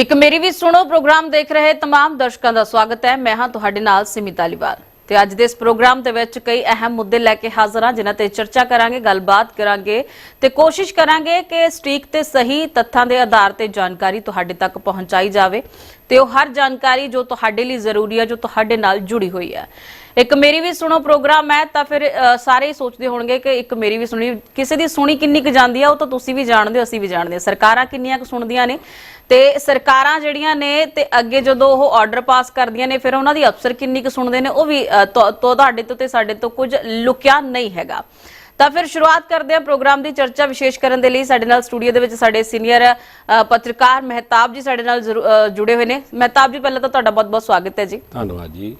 ਇੱਕ ਮੇਰੀ ਵੀ ਸੁਣੋ ਪ੍ਰੋਗਰਾਮ ਦੇਖ ਰਹੇ तमाम ਦਰਸ਼ਕਾਂ ਦਾ ਸਵਾਗਤ ਹੈ ਮੈਂ ਹਾਂ ਤੁਹਾਡੇ ਨਾਲ ਸਿਮੀ ਧਾਲੀਵਾਲ ਤੇ ਅੱਜ ਦੇ ਇਸ ਪ੍ਰੋਗਰਾਮ ਦੇ ਵਿੱਚ ਕਈ ਅਹਿਮ ਮੁੱਦੇ ਲੈ ਕੇ ਹਾਜ਼ਰ ਹਾਂ ਜਿਨ੍ਹਾਂ ਤੇ ਚਰਚਾ ਕਰਾਂਗੇ ਗੱਲਬਾਤ ਕਰਾਂਗੇ ਤੇ ਕੋਸ਼ਿਸ਼ ਕਰਾਂਗੇ ਕਿ ਸਟੀਕ ਤੇ ਸਹੀ ਤੱਥਾਂ ਦੇ ਆਧਾਰ ਤੇ ਜਾਣਕਾਰੀ ਤੁਹਾਡੇ ਤੱਕ ਪਹੁੰਚਾਈ ਜਾਵੇ ਤੇ ਉਹ ਹਰ ਜਾਣਕਾਰੀ ਜੋ ਤੁਹਾਡੇ ਲਈ ਜ਼ਰੂਰੀ ਹੈ ਜੋ ਤੁਹਾਡੇ ਨਾਲ ਜੁੜੀ ਹੋਈ ਹੈ ਇੱਕ ਮੇਰੀ ਵੀ ਸੁਣੋ ਪ੍ਰੋਗਰਾਮ ਹੈ ਤਾਂ ਫਿਰ ਅ, ਸਾਰੇ ਹੀ ਸੋਚਦੇ ਹੋਣਗੇ ਕਿ ਇੱਕ ਮੇਰੀ ਵੀ ਸੁਣੀ ਕਿਸੇ ਦੀ ਸੁਣੀ ਕਿੰਨੀ ਕੁ ਜਾਂਦੀ ਆ ਉਹ ਤਾਂ ਤੁਸੀਂ ਵੀ ਜਾਣਦੇ ਹੋ ਅਸੀਂ ਵੀ ਜਾਣਦੇ ਹਾਂ ਸਰਕਾਰਾਂ ਕਿੰਨੀਆਂ ਕੁ ਸੁਣਦੀਆਂ ਨੇ ਤੇ ਸਰਕਾਰਾਂ ਜਿਹੜੀਆਂ ਨੇ ਤੇ ਅੱਗੇ ਜਦੋਂ ਉਹ ਆਰਡਰ ਪਾਸ ਕਰਦੀਆਂ ਨੇ ਫਿਰ ਉਹਨਾਂ ਦੀ ਅਫਸਰ ਕਿੰਨੀ ਕੁ ਸੁਣਦੇ ਨੇ ਉਹ ਵੀ ਤੁਹਾਡੇ ਤੋਂ ਤੇ ਸਾਡੇ ਤੋਂ ਕੁਝ ਲੁਕਿਆ ਨਹੀਂ ਹੈਗਾ। ਤਾਂ ਫਿਰ ਸ਼ੁਰੂਆਤ ਕਰਦੇ ਹਾਂ ਪ੍ਰੋਗਰਾਮ ਦੀ ਚਰਚਾ ਵਿਸ਼ੇਸ਼ ਕਰਨ ਦੇ ਲਈ। ਸਾਡੇ ਨਾਲ ਸਟੂਡੀਓ ਦੇ ਵਿੱਚ ਸਾਡੇ ਸੀਨੀਅਰ ਪੱਤਰਕਾਰ ਮਹਿਤਾਬ ਜੀ ਸਾਡੇ ਨਾਲ ਜੁੜੇ ਹੋਏ ਨੇ। ਮਹਿਤਾਬ ਜੀ ਪਹਿਲਾਂ ਤਾਂ ਤੁਹਾਡਾ ਬਹੁਤ-ਬਹੁਤ ਸਵਾਗਤ ਹੈ ਜੀ। ਧੰਨਵਾਦ ਜੀ।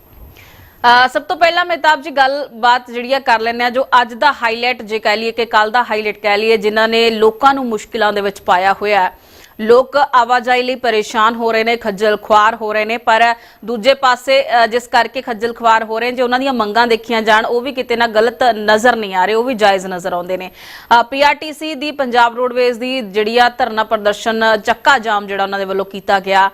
ਸਭ ਤੋਂ ਪਹਿਲਾਂ ਮਹਿਤਾਬ ਜੀ ਗੱਲਬਾਤ ਜਿਹੜੀ ਆ ਕਰ ਲੈਂਦੇ ਆ ਜੋ ਅੱਜ ਦਾ ਹਾਈਲਾਈਟ ਜੇ ਕਹਿ ਲਈਏ ਕਿ ਕੱਲ ਦਾ ਹਾਈਲਾਈਟ ਕਹਿ ਲਈਏ ਜਿਨ੍ਹਾਂ ਨੇ ਲੋਕਾਂ ਨੂੰ ਮੁਸ਼ਕਿਲਾਂ ਦੇ ਵਿੱਚ ਪਾਇਆ ਹੋਇਆ ਹੈ। ਲੋਕ ਆਵਾਜਾਈ ਲਈ ਪਰੇਸ਼ਾਨ ਹੋ ਰਹੇ ਨੇ, ਖੱਜਲ ਖੁਆਰ ਹੋ ਰਹੇ ਨੇ, ਪਰ ਦੂਜੇ ਪਾਸੇ ਜਿਸ ਕਰਕੇ ਖੱਜਲ ਖੁਆਰ ਹੋ ਰਹੇ ਨੇ, ਜੇ ਉਹਨਾਂ ਦੀਆਂ ਮੰਗਾਂ ਦੇਖੀਆਂ ਜਾਣ, ਉਹ ਵੀ ਕਿਤੇ ਨਾ ਗਲਤ ਨਜ਼ਰ ਨਹੀਂ ਆ ਰਹੇ, ਉਹ ਵੀ ਜਾਇਜ਼ ਨਜ਼ਰ ਆਉਂਦੇ ਨੇ। ਪੀਆਰਟੀਸੀ ਦੀ ਪੰਜਾਬ ਰੋਡਵੇਜ਼ ਦੀ ਜਿਹੜੀ ਆ ਧਰਨਾ ਪ੍ਰਦਰਸ਼ਨ, ਚੱਕਾ ਜਾਮ ਜਿਹੜਾ ਉਹਨਾਂ ਦੇ ਵੱਲੋਂ ਕੀਤਾ ਗਿਆ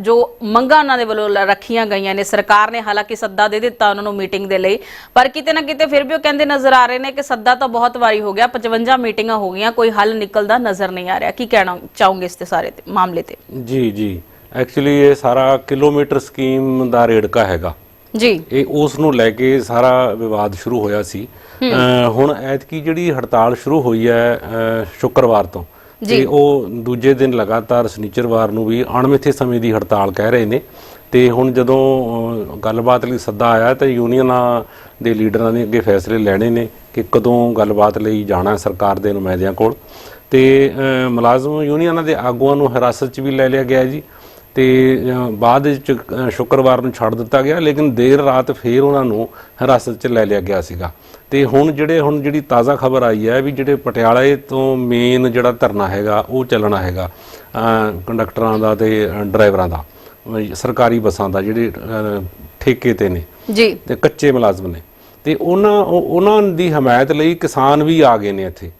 ਜੋ ਮੰਗਾਂ ਉਹਨਾਂ ਦੇ ਵੱਲੋਂ ਰੱਖੀਆਂ ਗਈਆਂ ਨੇ ਸਰਕਾਰ ਨੇ ਹਾਲਾਂਕਿ ਸੱਦਾ ਦੇ ਦਿੱਤਾ ਉਹਨਾਂ ਨੂੰ ਮੀਟਿੰਗ ਦੇ ਲਈ ਪਰ ਕਿਤੇ ਨਾ ਕਿਤੇ ਫਿਰ ਵੀ ਉਹ ਕਹਿੰਦੇ ਨਜ਼ਰ ਆ ਰਹੇ ਨੇ ਕਿ ਸੱਦਾ ਤਾਂ ਬਹੁਤ ਵਾਰੀ ਹੋ ਗਿਆ 55 ਮੀਟਿੰਗਾਂ ਹੋ ਗਈਆਂ ਕੋਈ ਹੱਲ ਨਿਕਲਦਾ ਨਜ਼ਰ ਨਹੀਂ ਆ ਰਿਹਾ। ਕੀ ਕਹਿਣਾ ਚਾਹੋਗੇ ਇਸ ਤੇ ਸਾਰੇ ਤੇ ਮਾਮਲੇ ਤੇ? ਜੀ ਜੀ। ਐਕਚੁਅਲੀ ਇਹ ਸਾਰਾ ਕਿਲੋਮੀਟਰ ਸਕੀਮ ਦਾ ਰੇੜਕਾ ਹੈਗਾ। ਜੀ। ਇਹ ਉਸ ਨੂੰ ਲੈ ਕੇ ਸਾਰਾ ਵਿਵਾਦ ਸ਼ੁਰੂ ਹੋਇਆ ਸੀ। ਹੁਣ ਐਤਕੀ ਜਿਹੜੀ ਹੜਤਾਲ ਸ਼ੁਰੂ ਹੋਈ ਹੈ ਸ਼ੁੱਕਰਵਾਰ ਤੋਂ ਤੇ ਉਹ ਦੂਜੇ ਦਿਨ ਲਗਾਤਾਰ ਸ਼ਨੀਚਰਵਾਰ ਨੂੰ ਵੀ ਅਣਮਿੱਥੇ ਸਮੇਂ ਦੀ ਹੜਤਾਲ ਕਹਿ ਰਹੇ ਨੇ। ਤੇ ਹੁਣ ਜਦੋਂ ਗੱਲਬਾਤ ਲਈ ਸੱਦਾ ਆਇਆ ਤਾਂ ਯੂਨੀਅਨਾਂ ਦੇ ਲੀਡਰਾਂ ਨੇ ਅੱਗੇ ਫੈਸਲੇ ਲੈਣੇ ਨੇ ਕਿ ਕਦੋਂ ਗੱਲਬਾਤ ਲਈ ਜਾਣਾ ਹੈ ਸਰਕਾਰ ਦੇ ਨੁਮਾਇੰਦਿਆਂ ਕੋਲ। ਤੇ ਮੁਲਾਜ਼ਮ ਯੂਨੀਅਨਾਂ ਦੇ ਆਗੂਆਂ ਨੂੰ ਹਿਰਾਸਤ 'ਚ ਵੀ ਲੈ ਲਿਆ ਗਿਆ ਜੀ। ਤੇ ਬਾਅਦ ਵਿੱਚ ਸ਼ੁੱਕਰਵਾਰ ਨੂੰ ਛੱਡ ਦਿੱਤਾ ਗਿਆ ਲੇਕਿਨ ਦੇਰ ਰਾਤ ਫੇਰ ਉਹਨਾਂ ਨੂੰ ਹਿਰਾਸਤ 'ਚ ਲੈ ਲਿਆ ਗਿਆ ਸੀਗਾ। ਤੇ ਹੁਣ ਜਿਹੜੇ ਹੁਣ ਜਿਹੜੀ ਤਾਜ਼ਾ ਖਬਰ ਆਈ ਹੈ ਵੀ ਜਿਹੜੇ ਪਟਿਆਲੇ ਤੋਂ ਮੇਨ ਜਿਹੜਾ ਧਰਨਾ ਹੈਗਾ ਉਹ ਚੱਲਣਾ ਹੈਗਾ ਕੰਡਕਟਰਾਂ ਦਾ ਤੇ ਡਰਾਈਵਰਾਂ ਦਾ ਸਰਕਾਰੀ ਬੱਸਾਂ ਦਾ ਜਿਹੜੇ ਠੇਕੇ ਤੇ ਨੇ। ਜੀ। ਤੇ ਕੱਚੇ ਮੁਲਾਜ਼ਮ ਨੇ। ਤੇ ਉਹਨਾਂ ਉਹ- ਉਹਨਾਂ ਦੀ ਹਮਾਇਤ ਲਈ ਕਿਸਾਨ ਵੀ ਆ ਗਏ ਨੇ ਇੱਥੇ।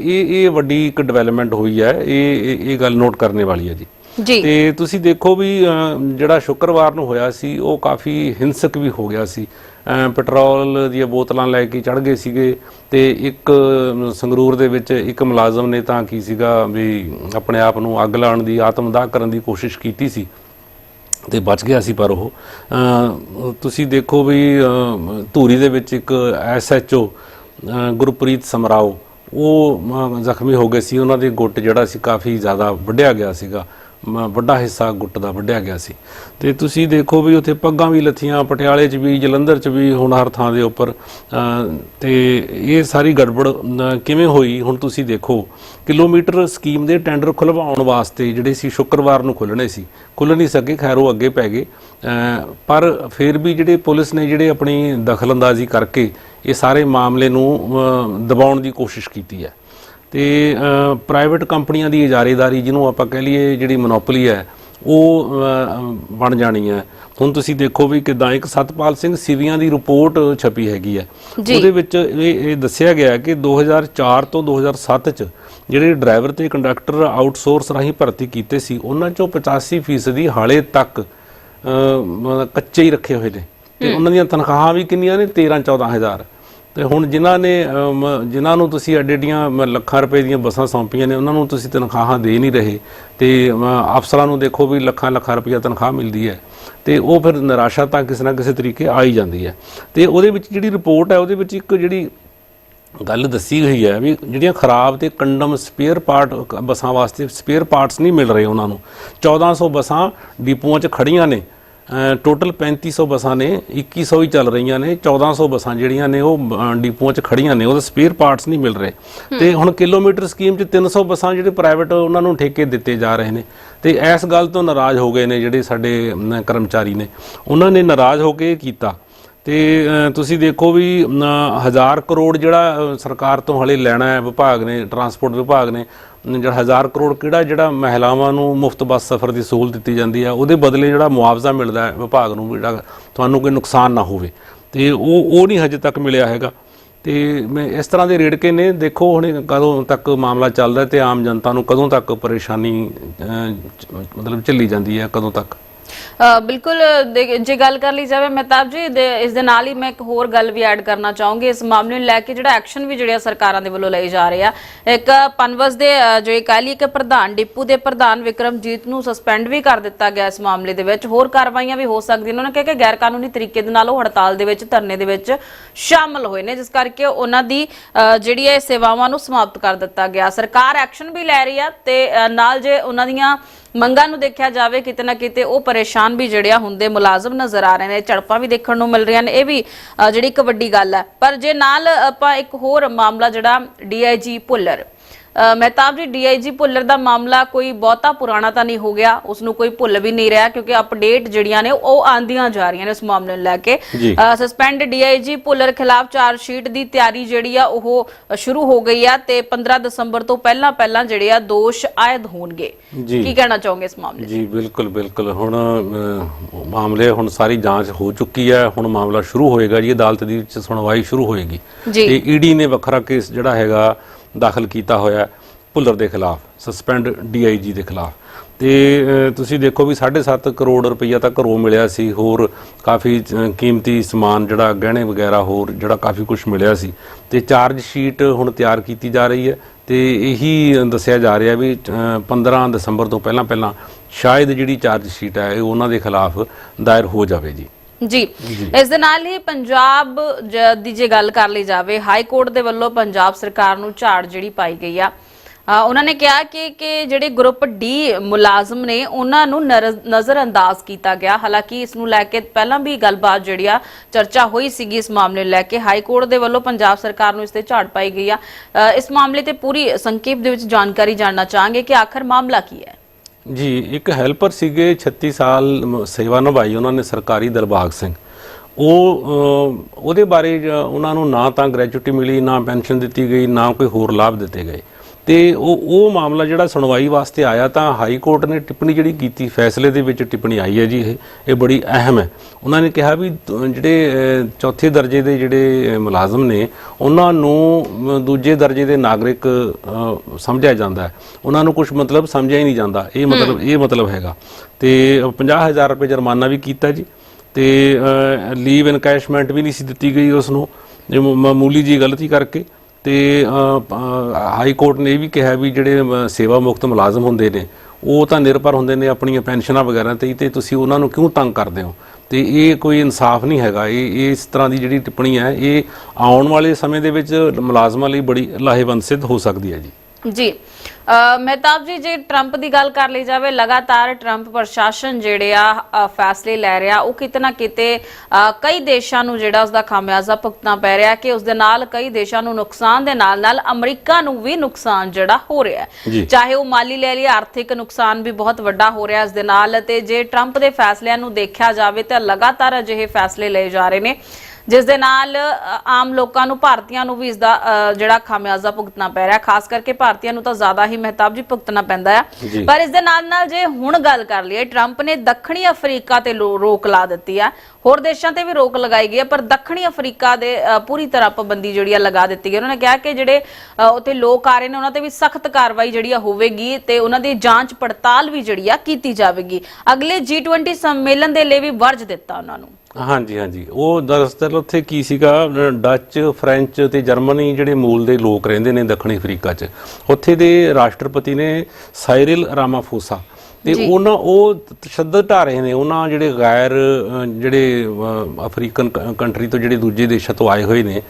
ਇਹ ਇਹ ਵੱਡੀ ਇੱਕ ਡਿਵੈਲਪਮੈਂਟ ਹੋਈ ਹੈ ਇਹ ਇਹ- ਗੱਲ ਨੋਟ ਕਰਨੇ ਵਾਲੀ ਹੈ ਜੀ। ਤੇ ਤੁਸੀਂ ਦੇਖੋ ਵੀ ਜਿਹੜਾ ਸ਼ੁੱਕਰਵਾਰ ਨੂੰ ਹੋਇਆ ਸੀ, ਉਹ ਕਾਫੀ ਹਿੰਸਕ ਵੀ ਹੋ ਗਿਆ ਸੀ। ਪੈਟਰੋਲ ਦੀਆਂ ਬੋਤਲਾਂ ਲੈ ਕੇ ਚੜ ਗਏ ਸੀਗੇ ਤੇ ਇੱਕ ਸੰਗਰੂਰ ਦੇ ਵਿੱਚ ਇੱਕ ਮੁਲਾਜ਼ਮ ਨੇ ਤਾਂ ਕੀ ਸੀਗਾ ਵੀ ਆਪਣੇ ਆਪ ਨੂੰ ਅੱਗ ਲਾਉਣ ਦੀ, ਆਤਮਦਾਹ ਕਰਨ ਦੀ ਕੋਸ਼ਿਸ਼ ਕੀਤੀ ਸੀ ਤੇ ਬਚ ਗਿਆ ਸੀ ਪਰ ਉਹ। ਤੁਸੀਂ ਦੇਖੋ ਵੀ ਧੂਰੀ ਦੇ ਵਿੱਚ ਇੱਕ ਐਸਐਚਓ ਗੁਰਪ੍ਰੀਤ ਸਮਰਾਓ, ਉਹ ਜ਼ਖਮੀ ਹੋ ਗਏ ਸੀ। ਉਹਨਾਂ ਦੇ ਗੁੱਟ ਜਿਹੜਾ ਸੀ ਕਾਫੀ ਜ਼ਿਆਦਾ ਵੱਢਿਆ ਗਿਆ ਸੀਗਾ। ਵੱਡਾ ਹਿੱਸਾ ਗੁੱਟ ਦਾ ਵੱਢਿਆ ਗਿਆ ਸੀ। ਤੇ ਤੁਸੀਂ ਦੇਖੋ ਵੀ ਉੱਥੇ ਪੱਗਾਂ ਵੀ ਲੱਥੀਆਂ ਪਟਿਆਲੇ 'ਚ ਵੀ ਜਲੰਧਰ 'ਚ ਵੀ ਹੁਣ ਹਰ ਥਾਂ ਦੇ ਉੱਪਰ ਅ, ਤੇ ਇਹ ਸਾਰੀ ਗੜਬੜ ਕਿਵੇਂ ਹੋਈ? ਹੁਣ ਤੁਸੀਂ ਦੇਖੋ ਕਿਲੋਮੀਟਰ ਸਕੀਮ ਦੇ ਟੈਂਡਰ ਖੁਲਵਾਉਣ ਵਾਸਤੇ ਜਿਹੜੇ ਸੀ ਸ਼ੁੱਕਰਵਾਰ ਨੂੰ ਖੁੱਲਣੇ ਸੀ। ਖੁੱਲ ਨਹੀਂ ਸਕੇ ਖੈਰ ਉਹ ਅੱਗੇ ਪੈ ਗਏ। ਪਰ ਫਿਰ ਵੀ ਜਿਹੜੇ ਪੁਲਿਸ ਨੇ ਜਿਹੜੇ ਆਪਣੀ ਦਖਲਅੰਦਾਜ਼ੀ ਕਰਕੇ ਇਹ ਸਾਰੇ ਮਾਮਲੇ ਨੂੰ ਦਬਾਉਣ ਦੀ ਕੋਸ਼ਿਸ਼ ਕੀਤੀ ਹੈ। ਤੇ ਪ੍ਰਾਈਵੇਟ ਕੰਪਨੀਆਂ ਦੀ ਇਜਾਰੇਦਾਰੀ ਜਿਹਨੂੰ ਆਪਾਂ ਕਹਿ ਲਈਏ ਜਿਹੜੀ ਮੋਨੋਪੋਲੀ ਹੈ ਉਹ ਬਣ ਜਾਣੀ ਹੈ। ਹੁਣ ਤੁਸੀਂ ਦੇਖੋ ਵੀ ਕਿਦਾਂ ਇੱਕ ਸਤਪਾਲ ਸਿੰਘ ਸਿਵੀਆਂ ਦੀ ਰਿਪੋਰਟ ਛਪੀ ਹੈਗੀ ਹੈ। ਉਹਦੇ ਵਿੱਚ ਇਹ ਦੱਸਿਆ ਗਿਆ ਕਿ 2004 ਤੋਂ 2007 ਚ ਜਿਹੜੇ ਡਰਾਈਵਰ ਤੇ ਕੰਡਕਟਰ ਆਊਟਸੋਰਸ ਰਾਹੀਂ ਭਰਤੀ ਕੀਤੇ ਸੀ ਉਹਨਾਂ ਚੋਂ 85% ਹਾਲੇ ਤੱਕ ਕੱਚੇ ਹੀ ਰੱਖੇ ਹੋਏ ਨੇ। ਤੇ ਉਹਨਾਂ ਦੀਆਂ ਤਨਖਾਹਾਂ ਵੀ ਕਿੰਨੀਆਂ ਨੇ? 13 14000 ਤੇ ਹੁਣ ਜਿਨ੍ਹਾਂ ਨੇ ਅਮ, ਜਿਨ੍ਹਾਂ ਨੂੰ ਤੁਸੀਂ ਐਡੀਆਂ ਮ, ਲੱਖਾਂ ਰੁਪਏ ਦੀਆਂ ਬੱਸਾਂ ਸੌਂਪੀਆਂ ਨੇ ਉਹਨਾਂ ਨੂੰ ਤੁਸੀਂ ਤਨਖਾਹਾਂ ਦੇ ਨਹੀਂ ਰਹੇ। ਤੇ ਅਫਸਰਾਂ ਨੂੰ ਦੇਖੋ ਵੀ ਲੱਖਾਂ ਲੱਖਾਂ ਰੁਪਈਆ ਤਨਖਾਹ ਮਿਲਦੀ ਹੈ। ਤੇ ਉਹ ਫਿਰ ਨਿਰਾਸ਼ਾ ਤਾਂ ਕਿਸੇ ਨਾ ਕਿਸੇ ਤਰੀਕੇ ਆ ਹੀ ਜਾਂਦੀ ਹੈ। ਤੇ ਉਹਦੇ ਵਿੱਚ ਜਿਹੜੀ ਰਿਪੋਰਟ ਹੈ ਉਹਦੇ ਵਿੱਚ ਇੱਕ ਜਿਹੜੀ ਗੱਲ ਦੱਸੀ ਗਈ ਹੈ ਵੀ ਜਿਹੜੀਆਂ ਖਰਾਬ ਤੇ ਕੰਡਮ ਸਪੇਅਰ ਪਾਰਟ ਬੱਸਾਂ ਵਾਸਤੇ ਸਪੇਅਰ ਪਾਰਟਸ ਨਹੀਂ ਮਿਲ ਰਹੇ ਉਹਨਾਂ ਨੂੰ। 1400 ਬੱਸਾਂ ਡਿਪੂਆਂ 'ਚ ਖੜੀਆਂ ਨੇ। ਟੋਟਲ 3500 ਬੱਸਾਂ ਨੇ 2100 ਹੀ ਚੱਲ ਰਹੀਆਂ ਨੇ 1400 ਬੱਸਾਂ ਜਿਹੜੀਆਂ ਨੇ ਉਹ ਡਿਪੂਆਂ 'ਚ ਖੜੀਆਂ ਨੇ ਉਹਦੇ ਸਪੇਅਰ ਪਾਰਟਸ ਨਹੀਂ ਮਿਲ ਰਹੇ। ਤੇ ਹੁਣ ਕਿਲੋਮੀਟਰ ਸਕੀਮ 'ਚ 300 ਬੱਸਾਂ ਜਿਹੜੇ ਪ੍ਰਾਈਵੇਟ ਉਹਨਾਂ ਨੂੰ ਠੇਕੇ ਦਿੱਤੇ ਜਾ ਰਹੇ ਨੇ। ਤੇ ਇਸ ਗੱਲ ਤੋਂ ਨਾਰਾਜ਼ ਹੋ ਗਏ ਨੇ ਜਿਹੜੇ ਸਾਡੇ ਕਰਮਚਾਰੀ ਨੇ। ਉਹਨਾਂ ਨੇ ਨਾਰਾਜ਼ ਹੋ ਕੇ ਕੀਤਾ। ਤੇ ਤੁਸੀਂ ਦੇਖੋ ਵੀ ਹਜ਼ਾਰ ਕਰੋੜ ਜਿਹੜਾ ਸਰਕਾਰ ਤੋਂ ਹਲੇ ਲੈਣਾ ਹੈ ਵਿਭਾਗ ਨੇ ਟਰਾਂਸਪੋਰਟ ਵਿਭਾਗ ਨੇ ਜਿਹੜਾ ਹਜ਼ਾਰ ਕਰੋੜ ਕਿਹੜਾ ਜਿਹੜਾ ਮਹਿਲਾਵਾਂ ਨੂੰ ਮੁਫਤ ਬੱਸ ਸਫ਼ਰ ਦੀ ਸਹੂਲਤ ਦਿੱਤੀ ਜਾਂਦੀ ਹੈ, ਉਹਦੇ ਬਦਲੇ ਜਿਹੜਾ ਮੁਆਵਜ਼ਾ ਮਿਲਦਾ ਹੈ ਵਿਭਾਗ ਨੂੰ ਵੀ ਜਿਹੜਾ ਤੁਹਾਨੂੰ ਕੋਈ ਨੁਕਸਾਨ ਨਾ ਹੋਵੇ। ਤੇ ਉਹ ਉਹ ਨਹੀਂ ਹਜੇ ਤੱਕ ਮਿਲਿਆ ਹੈਗਾ। ਤੇ ਮੈਂ ਇਸ ਤਰ੍ਹਾਂ ਦੇ ਰੇੜਕੇ ਨੇ, ਦੇਖੋ ਹੁਣ ਕਦੋਂ ਤੱਕ ਮਾਮਲਾ ਚੱਲਦਾ ਤੇ ਆਮ ਜਨਤਾ ਨੂੰ ਕਦੋਂ ਤੱਕ ਪਰੇਸ਼ਾਨੀ ਮਤਲਬ ਝੱਲੀ ਜਾਂਦੀ ਹੈ, ਕਦੋਂ ਤੱਕ? ਬਿਲਕੁਲ ਦੇ- ਜੇ ਗੱਲ ਕਰ ਲਈ ਜਾਵੇ ਮਹਿਤਾਬ ਜੀ ਇਸ ਦੇ ਨਾਲ ਹੀ ਮੈਂ ਇੱਕ ਹੋਰ ਗੱਲ ਵੀ ਐਡ ਕਰਨਾ ਚਾਹੂੰਗੀ। ਇਸ ਮਾਮਲੇ ਨੂੰ ਲੈ ਕੇ ਜਿਹੜਾ ਐਕਸ਼ਨ ਵੀ ਜਿਹੜਿਆ ਸਰਕਾਰਾਂ ਦੇ ਵੱਲੋਂ ਲਏ ਜਾ ਰਹੇ ਆ। ਇੱਕ ਪਨਵਸ ਦੇ ਜੋ ਇਹ ਕਹਿ ਲਈ ਕਿ ਪ੍ਰਧਾਨ ਡਿਪੂ ਦੇ ਪ੍ਰਧਾਨ ਵਿਕਰਮਜੀਤ ਨੂੰ ਸਸਪੈਂਡ ਵੀ ਕਰ ਦਿੱਤਾ ਗਿਆ ਇਸ ਮਾਮਲੇ ਦੇ ਵਿੱਚ। ਹੋਰ ਕਾਰਵਾਈਆਂ ਵੀ ਹੋ ਸਕਦੀਆਂ ਉਹਨਾਂ ਨੇ ਕਿਹਾ ਕਿ ਗੈਰ ਕਾਨੂੰਨੀ ਤਰੀਕੇ ਦੇ ਨਾਲ ਉਹ ਹੜਤਾਲ ਦੇ ਵਿੱਚ ਧਰਨੇ ਦੇ ਵਿੱਚ ਸ਼ਾਮਲ ਹੋਏ ਨੇ ਜਿਸ ਕਰਕੇ ਉਹਨਾਂ ਦੀ ਅ, ਜਿਹੜੀ ਹੈ ਸੇਵਾਵਾਂ ਨੂੰ ਸਮਾਪਤ ਕਰ ਦਿੱਤਾ ਗਿਆ। ਸਰਕਾਰ ਐਕਸ਼ਨ ਵੀ ਲੈ ਰਹੀ ਆ ਤੇ ਨਾਲ ਜੇ ਉਹਨਾਂ ਦੀਆਂ ਮੰਗਾਂ ਨੂੰ ਦੇਖਿਆ ਜਾਵੇ, ਕਿਤੇ ਨਾ ਕਿਤੇ ਉਹ ਪਰੇਸ਼ਾਨ ਵੀ ਜਿਹੜਿਆ ਹੁੰਦੇ ਮੁਲਾਜ਼ਮ ਨਜ਼ਰ ਆ ਰਹੇ ਨੇ, ਝੜਪਾਂ ਵੀ ਦੇਖਣ ਨੂੰ ਮਿਲ ਰਹੀਆਂ ਨੇ, ਇਹ ਵੀ ਜਿਹੜੀ ਇੱਕ ਵੱਡੀ ਗੱਲ ਹੈ। ਪਰ ਜੇ ਨਾਲ ਆਪਾਂ ਇੱਕ ਹੋਰ ਮਾਮਲਾ ਜਿਹੜਾ ਡੀਆਈਜੀ ਭੁੱਲਰ ਮਹਿਤਾਬ ਜੀ ਡੀਆਈਜੀ ਭੁੱਲਰ ਦਾ ਮਾਮਲਾ ਕੋਈ ਬਹੁਤਾ ਪੁਰਾਣਾ ਤਾਂ ਨਹੀਂ ਹੋ ਗਿਆ ਉਸ ਨੂੰ ਕੋਈ ਭੁੱਲ ਵੀ ਨਹੀਂ ਰਿਹਾ ਕਿਉਂਕਿ ਅਪਡੇਟ ਜਿਹੜੀਆਂ ਨੇ ਉਹ ਆਂਦੀਆਂ ਜਾ ਰਹੀਆਂ ਨੇ ਇਸ ਮਾਮਲੇ ਨੂੰ ਲੈ ਕੇ। ਸਸਪੈਂਡ ਡੀਆਈਜੀ ਭੁੱਲਰ ਖਿਲਾਫ ਚਾਰਜ ਸ਼ੀਟ ਦੀ ਤਿਆਰੀ ਜਿਹੜੀ ਆ ਉਹ ਸ਼ੁਰੂ ਹੋ ਗਈ ਆ ਤੇ 15 ਦਸੰਬਰ ਤੋਂ ਪਹਿਲਾਂ ਪਹਿਲਾਂ ਜਿਹੜੇ ਆ ਦੋਸ਼ ਆਇਦ ਹੋਣਗੇ। ਕੀ ਕਹਿਣਾ ਚਾਹੋਗੇ ਇਸ ਮਾਮਲੇ? ਜੀ ਬਿਲਕੁਲ ਬਿਲਕੁਲ ਹੁਣ ਮਾਮਲੇ ਹੁਣ ਸਾਰੀ ਜਾਂਚ ਹੋ ਚੁੱਕੀ ਹੈ ਹੁਣ ਮਾਮਲਾ ਸ਼ੁਰੂ ਹੋਏਗਾ ਜੀ ਅਦਾਲਤ ਦੀ ਵਿੱਚ ਸੁਣਵਾਈ ਸ਼ੁਰੂ ਹੋਏਗੀ। ਤੇ ਈਡੀ ਨੇ ਵੱਖਰਾ ਕੇਸ ਜਿਹੜਾ ਹੈਗਾ ਦਾਖਲ ਕੀਤਾ ਹੋਇਆ ਭੁੱਲਰ ਦੇ ਖਿਲਾਫ ਸਸਪੈਂਡ ਡੀਆਈਜੀ ਦੇ ਖਿਲਾਫ। ਤੇ ਤੁਸੀਂ ਦੇਖੋ ਵੀ 7.5 ਕਰੋੜ ਰੁਪਈਆ ਤਾਂ ਘਰੋਂ ਮਿਲਿਆ ਸੀ ਹੋਰ ਕਾਫੀ ਕੀਮਤੀ ਸਮਾਨ ਜਿਹੜਾ ਗਹਿਣੇ ਵਗੈਰਾ ਹੋਰ ਜਿਹੜਾ ਕਾਫੀ ਕੁਝ ਮਿਲਿਆ ਸੀ। ਤੇ ਚਾਰਜ ਸ਼ੀਟ ਹੁਣ ਤਿਆਰ ਕੀਤੀ ਜਾ ਰਹੀ ਹੈ ਤੇ ਇਹੀ ਦੱਸਿਆ ਜਾ ਰਿਹਾ ਵੀ ਅਹ, 15 ਦਸੰਬਰ ਤੋਂ ਪਹਿਲਾਂ ਪਹਿਲਾਂ ਸ਼ਾਇਦ ਜਿਹੜੀ ਚਾਰਜ ਸ਼ੀਟ ਹੈ ਇਹ ਉਹਨਾਂ ਦੇ ਖਿਲਾਫ ਦਾਇਰ ਹੋ ਜਾਵੇ ਜੀ। ਜੀ। ਇਸ ਦੇ ਨਾਲ ਹੀ ਪੰਜਾਬ ਦੀ ਜੇ ਗੱਲ ਕਰ ਲਈ ਜਾਵੇ ਹਾਈ ਕੋਰਟ ਦੇ ਵੱਲੋਂ ਪੰਜਾਬ ਸਰਕਾਰ ਨੂੰ ਝਾੜ ਜਿਹੜੀ ਪਾਈ ਗਈ ਆ। ਉਹਨਾਂ ਨੇ ਕਿਹਾ ਕਿ ਕਿ ਜਿਹੜੇ ਗਰੁੱਪ ਡੀ ਮੁਲਾਜ਼ਮ ਨੇ ਉਹਨਾਂ ਨੂੰ ਨਜ਼ਰ ਅੰਦਾਜ਼ ਕੀਤਾ ਗਿਆ। ਹਾਲਾਂਕਿ ਇਸ ਨੂੰ ਲੈ ਕੇ ਪਹਿਲਾਂ ਵੀ ਗੱਲਬਾਤ ਜਿਹੜੀ ਆ ਚਰਚਾ ਹੋਈ ਸੀਗੀ ਇਸ ਮਾਮਲੇ ਲੈ ਕੇ। ਹਾਈ ਕੋਰਟ ਦੇ ਵੱਲੋਂ ਪੰਜਾਬ ਸਰਕਾਰ ਨੂੰ ਇਸ ਤੇ ਝਾੜ ਪਾਈ ਗਈ ਆ। ਇਸ ਮਾਮਲੇ ਤੇ ਪੂਰੀ ਸੰਖੇਪ ਦੇ ਵਿੱਚ ਜਾਣਕਾਰੀ ਜਾਣਨਾ ਚਾਹਾਂਗੇ ਕਿ ਆਖਰ ਮਾਮਲਾ ਕੀ ਹੈ। ਜੀ, ਇੱਕ ਹੈਲਪਰ ਸੀਗੇ 36 ਸਾਲ ਮ- ਸੇਵਾ ਨਿਭਾਈ ਉਹਨਾਂ ਨੇ ਸਰਕਾਰੀ ਦਰਬਾਗ ਸਿੰਘ। ਉਹ ਉਹਦੇ ਬਾਰੇ ਜ- ਉਹਨਾਂ ਨੂੰ ਨਾ ਤਾਂ ਗ੍ਰੈਜੂਟੀ ਮਿਲੀ, ਨਾ ਪੈਨਸ਼ਨ ਦਿੱਤੀ ਗਈ, ਨਾ ਕੋਈ ਹੋਰ ਲਾਭ ਦਿੱਤੇ ਗਏ। ਤੇ ਉਹ ਉਹ ਮਾਮਲਾ ਜਿਹੜਾ ਸੁਣਵਾਈ ਵਾਸਤੇ ਆਇਆ ਤਾਂ ਹਾਈ ਕੋਰਟ ਨੇ ਟਿੱਪਣੀ ਜਿਹੜੀ ਕੀਤੀ ਫੈਸਲੇ ਦੇ ਵਿੱਚ ਟਿੱਪਣੀ ਆਈ ਹੈ ਜੀ ਇਹ ਇਹ ਬੜੀ ਅਹਿਮ ਹੈ। ਉਹਨਾਂ ਨੇ ਕਿਹਾ ਵੀ ਜਿਹੜੇ ਚੌਥੇ ਦਰਜੇ ਦੇ ਜਿਹੜੇ ਮੁਲਾਜ਼ਮ ਨੇ ਉਹਨਾਂ ਨੂੰ ਦੂਜੇ ਦਰਜੇ ਦੇ ਨਾਗਰਿਕ ਸਮਝਿਆ ਜਾਂਦਾ ਹੈ। ਉਹਨਾਂ ਨੂੰ ਕੁਝ ਮਤਲਬ ਸਮਝਿਆ ਹੀ ਨਹੀਂ ਜਾਂਦਾ। ਇਹ ਮਤਲਬ ਇਹ ਮਤਲਬ ਹੈਗਾ। ਤੇ 50000 ਰੁਪਏ ਜੁਰਮਾਨਾ ਵੀ ਕੀਤਾ ਜੀ। ਤੇ ਲੀਵ ਇਨਕੈਸ਼ਮੈਂਟ ਵੀ ਨਹੀਂ ਸੀ ਦਿੱਤੀ ਗਈ ਉਸ ਨੂੰ ਮਾਮੂਲੀ ਜੀ ਗਲਤੀ ਕਰਕੇ। ਤੇ ਹਾਈ ਕੋਰਟ ਨੇ ਇਹ ਵੀ ਕਿਹਾ ਵੀ ਜਿਹੜੇ ਸੇਵਾ ਮੁਕਤ ਮੁਲਾਜ਼ਮ ਹੁੰਦੇ ਨੇ, ਉਹ ਤਾਂ ਨਿਰਭਰ ਹੁੰਦੇ ਨੇ ਆਪਣੀਆਂ ਪੈਨਸ਼ਨਾਂ ਵਗੈਰਾ ਤੇ ਹੀ ਤੇ ਤੁਸੀਂ ਉਹਨਾਂ ਨੂੰ ਕਿਉਂ ਤੰਗ ਕਰਦੇ ਹੋ? ਤੇ ਇਹ ਕੋਈ ਇਨਸਾਫ ਨਹੀਂ ਹੈਗਾ। ਇਹ ਇਸ ਤਰ੍ਹਾਂ ਦੀ ਜਿਹੜੀ ਟਿੱਪਣੀ ਹੈ, ਇਹ ਆਉਣ ਵਾਲੇ ਸਮੇਂ ਦੇ ਵਿੱਚ ਮੁਲਾਜ਼ਮਾਂ ਲਈ ਬੜੀ ਲਾਹੇਵੰਦ ਸਿੱਧ ਹੋ ਸਕਦੀ ਹੈ ਜੀ। ਜੀ। ਮਹਿਤਾਬ ਜੀ ਜੇ ਟਰੰਪ ਦੀ ਗੱਲ ਕਰ ਲਈ ਜਾਵੇ ਲਗਾਤਾਰ ਟਰੰਪ ਪ੍ਰਸ਼ਾਸਨ ਜਿਹੜੇ ਆ ਫੈਸਲੇ ਲੈ ਰਿਹਾ ਉਹ ਕਿਤੇ ਨਾ ਕਿਤੇ ਕਈ ਦੇਸ਼ਾਂ ਨੂੰ ਜਿਹੜਾ ਉਸਦਾ ਖਾਮਿਆਜ਼ਾ ਭੁਗਤਣਾ ਪੈ ਰਿਹਾ ਕਿ ਉਸ ਦੇ ਨਾਲ ਕਈ ਦੇਸ਼ਾਂ ਨੂੰ ਨੁਕਸਾਨ ਦੇ ਨਾਲ ਨਾਲ ਅਮਰੀਕਾ ਨੂੰ ਵੀ ਨੁਕਸਾਨ ਜਿਹੜਾ ਹੋ ਰਿਹਾ ਚਾਹੇ ਉਹ ਮਾਲੀ ਲੈ ਲਈ ਆਰਥਿਕ ਨੁਕਸਾਨ ਵੀ ਬਹੁਤ ਵੱਡਾ ਹੋ ਰਿਹਾ ਇਸ ਦੇ ਨਾਲ ਤੇ ਜੇ ਟਰੰਪ ਦੇ ਫੈਸਲਿਆਂ ਨੂੰ ਦੇਖਿਆ ਜਾਵੇ ਤਾਂ ਲਗਾਤਾਰ ਅਜਿਹੇ ਫੈਸਲੇ ਲਏ ਜਾ ਰਹੇ ਨੇ। ਜਿਸ ਦੇ ਨਾਲ ਆਮ ਲੋਕਾਂ ਨੂੰ ਭਾਰਤੀਆਂ ਨੂੰ ਵੀ ਇਸ ਦਾ ਜਿਹੜਾ ਖਾਮਿਆਜ਼ਾ ਭੁਗਤਣਾ ਪੈ ਰਿਹਾ। ਖਾਸ ਕਰਕੇ ਭਾਰਤੀਆਂ ਨੂੰ ਤਾਂ ਜ਼ਿਆਦਾ ਹੀ ਮਹਿਤਾਬ ਜੀ ਭੁਗਤਣਾ ਪੈਂਦਾ। ਹੈ ਪਰ ਇਸ ਦੇ ਨਾਲ ਨਾਲ ਜੇ ਹੁਣ ਗੱਲ ਕਰ ਲਈਏ ਟਰੰਪ ਨੇ ਦੱਖਣੀ ਅਫਰੀਕਾ ਤੇ ਰੋਕ ਲਾ ਦਿੱਤੀ ਆ। ਹੋਰ ਦੇਸ਼ਾਂ ਤੇ ਵੀ ਰੋਕ ਲਗਾਈ ਗਈ ਹੈ ਪਰ ਦੱਖਣੀ ਅਫਰੀਕਾ ਦੇ ਪੂਰੀ ਤਰ੍ਹਾਂ ਪਾਬੰਦੀ ਜਿਹੜੀ ਆ ਲਗਾ ਦਿੱਤੀ ਗਈ। ਉਹਨਾਂ ਨੇ ਕਿਹਾ ਕਿ ਜਿਹੜੇ ਉੱਥੇ ਲੋਕ ਆ ਰਹੇ ਨੇ ਉਹਨਾਂ ਤੇ ਵੀ ਸਖਤ ਕਾਰਵਾਈ ਜਿਹੜੀ ਆ ਹੋਵੇਗੀ ਤੇ ਉਹਨਾਂ ਦੀ ਜਾਂਚ ਪੜਤਾਲ ਵੀ ਜਿਹੜੀ ਆ ਕੀਤੀ ਜਾਵੇਗੀ। ਅਗਲੇ G20 ਸੰਮੇਲਨ ਦੇ ਲਈ ਵੀ ਵਰਜ ਦਿੱਤਾ ਉਹਨਾਂ ਨੂੰ। ਹਾਂਜੀ ਹਾਂਜੀ। ਉਹ ਦਰਅਸਲ ਉੱਥੇ ਕੀ ਸੀਗਾ ਡੱਚ ਫ੍ਰੈਂਚ ਤੇ ਜਰਮਨੀ ਜਿਹੜੇ ਮੂਲ ਦੇ ਲੋਕ ਰਹਿੰਦੇ ਨੇ ਦੱਖਣੀ ਅਫਰੀਕਾ 'ਚ ਉੱਥੇ ਦੇ ਰਾਸ਼ਟਰਪਤੀ ਨੇ ਸਾਇਰਿਲ ਰਾਮਾਫੋਸਾ। ਤੇ ਉਹਨਾਂ ਉਹ ਤਸ਼ੱਦਦ ਢਾ ਰਹੇ ਨੇ। ਉਹਨਾਂ ਜਿਹੜੇ ਗੈਰ ਜਿਹੜੇ ਅਫਰੀਕਨ ਕੰਟਰੀ ਤੋਂ ਜਿਹੜੇ ਦੂਜੇ ਦੇਸ਼ਾਂ ਤੋਂ ਆਏ ਹੋਏ ਨੇ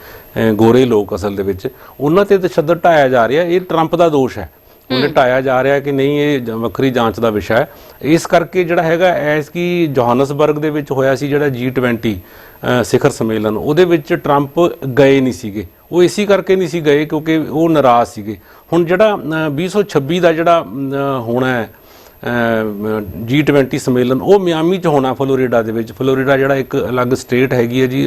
ਗੋਰੇ ਲੋਕ ਅਸਲ ਦੇ ਵਿੱਚ ਉਹਨਾਂ ਤੇ ਤਸ਼ੱਦਦ ਢਾਇਆ ਜਾ ਰਿਹਾ। ਇਹ ਟਰੰਪ ਦਾ ਦੋਸ਼ ਹੈ। ਉਹਨੇ ਢਾਇਆ ਜਾ ਰਿਹਾ ਕਿ ਨਹੀਂ ਇਹ ਵੱਖਰੀ ਜਾਂਚ ਦਾ ਵਿਸ਼ਾ ਹੈ। ਇਸ ਕਰਕੇ ਜਿਹੜਾ ਹੈਗਾ ਐਸ ਕੀ ਜੋਹਾਨਸਬਰਗ ਦੇ ਵਿੱਚ ਹੋਇਆ ਸੀ ਜਿਹੜਾ G20 ਅ, ਸਿਖਰ ਸੰਮੇਲਨ ਉਹਦੇ ਵਿੱਚ ਟਰੰਪ ਗਏ ਨਹੀਂ ਸੀਗੇ। ਉਹ ਇਸੇ ਕਰਕੇ ਨਹੀਂ ਸੀ ਗਏ ਕਿਉਂਕਿ ਉਹ ਨਾਰਾਜ਼ ਸੀਗੇ। ਹੁਣ ਜਿਹੜਾ ਅ, 2026 ਦਾ ਜਿਹੜਾ ਹੋਣਾ ਹੈ G20 ਸੰਮੇਲਨ ਉਹ ਮਿਆਮੀ ਚ ਹੋਣਾ ਫਲੋਰੀਡਾ ਦੇ ਵਿੱਚ। ਫਲੋਰੀਡਾ ਜਿਹੜਾ ਇੱਕ ਅਲੱਗ ਸਟੇਟ ਹੈਗੀ ਹੈ ਜੀ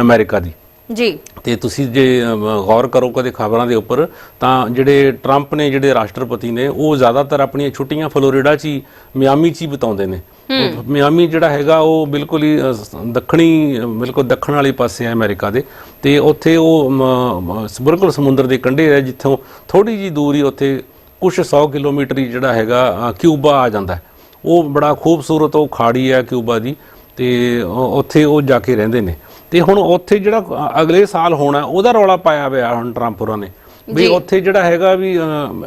ਅਮਰੀਕਾ ਦੀ। ਜੀ। ਤੇ ਤੁਸੀਂ ਜੇ ਗੌਰ ਕਰੋ ਕਦੇ ਖਬਰਾਂ ਦੇ ਉੱਪਰ ਤਾਂ ਜਿਹੜੇ ਟਰੰਪ ਨੇ ਜਿਹੜੇ ਰਾਸ਼ਟਰਪਤੀ ਨੇ ਉਹ ਜ਼ਿਆਦਾਤਰ ਆਪਣੀਆਂ ਛੁੱਟੀਆਂ ਫਲੋਰੀਡਾ 'ਚ ਹੀ ਮਿਆਮੀ 'ਚ ਹੀ ਬਿਤਾਉਂਦੇ ਨੇ। ਮਿਆਮੀ ਜਿਹੜਾ ਹੈਗਾ ਉਹ ਬਿਲਕੁਲ ਹੀ ਦੱਖਣੀ ਬਿਲਕੁਲ ਦੱਖਣ ਵਾਲੇ ਪਾਸੇ ਹੈ ਅਮਰੀਕਾ ਦੇ। ਤੇ ਉੱਥੇ ਉਹ ਬਿਲਕੁਲ ਸਮੁੰਦਰ ਦੇ ਕੰਢੇ ਹੈ ਜਿੱਥੋਂ ਥੋੜੀ ਜੀ ਦੂਰੀ ਉੱਥੇ ਕੁਝ 100 ਕਿਲੋਮੀਟਰ ਹੀ ਜਿਹੜਾ ਹੈਗਾ ਕਿਊਬਾ ਆ ਜਾਂਦਾ। ਉਹ ਬੜਾ ਖੂਬਸੂਰਤ ਉਹ ਖਾੜੀ ਹੈ ਕਿਊਬਾ ਦੀ ਤੇ ਉੱਥੇ ਉਹ ਜਾ ਕੇ ਰਹਿੰਦੇ ਨੇ। ਤੇ ਹੁਣ ਉੱਥੇ ਜਿਹੜਾ ਅ- ਅਗਲੇ ਸਾਲ ਹੋਣਾ ਉਹਦਾ ਰੌਲਾ ਪਾਇਆ ਹੋਇਆ ਹੁਣ ਟਰੰਪ ਹੋਰਾਂ ਨੇ। ਵੀ ਉੱਥੇ ਜਿਹੜਾ ਹੈਗਾ ਵੀ ਅ,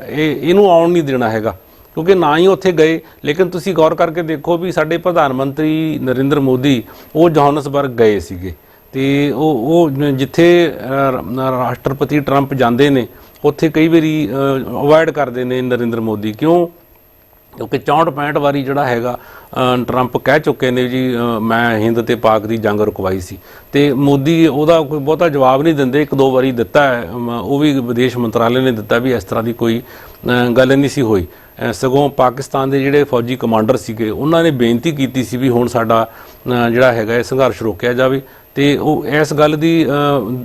ਇਹ ਇਹਨੂੰ ਆਉਣ ਨਹੀਂ ਦੇਣਾ ਹੈਗਾ। ਕਿਉਂਕਿ ਨਾ ਹੀ ਉੱਥੇ ਗਏ ਲੇਕਿਨ ਤੁਸੀਂ ਗੌਰ ਕਰਕੇ ਦੇਖੋ ਵੀ ਸਾਡੇ ਪ੍ਰਧਾਨ ਮੰਤਰੀ ਨਰਿੰਦਰ ਮੋਦੀ ਉਹ ਜੋਹਾਨਸਬਰਗ ਗਏ ਸੀਗੇ। ਤੇ ਉਹ ਉਹ ਜਿੱਥੇ ਅ, ਰਾਸ਼ਟਰਪਤੀ ਟਰੰਪ ਜਾਂਦੇ ਨੇ ਉੱਥੇ ਕਈ ਵਾਰੀ ਅਵੋਇਡ ਕਰਦੇ ਨੇ ਨਰਿੰਦਰ ਮੋਦੀ। ਕਿਉਂ? ਕਿਉਂਕਿ 64 65 ਵਾਰੀ ਜਿਹੜਾ ਹੈਗਾ ਟਰੰਪ ਕਹਿ ਚੁੱਕੇ ਨੇ ਜੀ ਮੈਂ ਹਿੰਦ ਤੇ ਪਾਕ ਦੀ ਜੰਗ ਰੁਕਵਾਈ ਸੀ। ਤੇ ਮੋਦੀ ਉਹਦਾ ਕੋਈ ਬਹੁਤਾ ਜਵਾਬ ਨਹੀਂ ਦਿੰਦੇ, ਇੱਕ ਦੋ ਵਾਰੀ ਦਿੱਤਾ ਹੈ ਉਹ ਵੀ ਵਿਦੇਸ਼ ਮੰਤਰਾਲੇ ਨੇ ਦਿੱਤਾ ਵੀ ਇਸ ਤਰ੍ਹਾਂ ਦੀ ਕੋਈ ਗੱਲ ਨਹੀਂ ਸੀ ਹੋਈ। ਸਗੋਂ ਪਾਕਿਸਤਾਨ ਦੇ ਜਿਹੜੇ ਫੌਜੀ ਕਮਾਂਡਰ ਸੀਗੇ, ਉਹਨਾਂ ਨੇ ਬੇਨਤੀ ਕੀਤੀ ਸੀ ਵੀ ਹੁਣ ਸਾਡਾ ਜਿਹੜਾ ਹੈਗਾ ਇਹ ਸੰਘਰਸ਼ ਰੋਕਿਆ ਜਾਵੇ। ਤੇ ਉਹ ਇਸ ਗੱਲ ਦੀ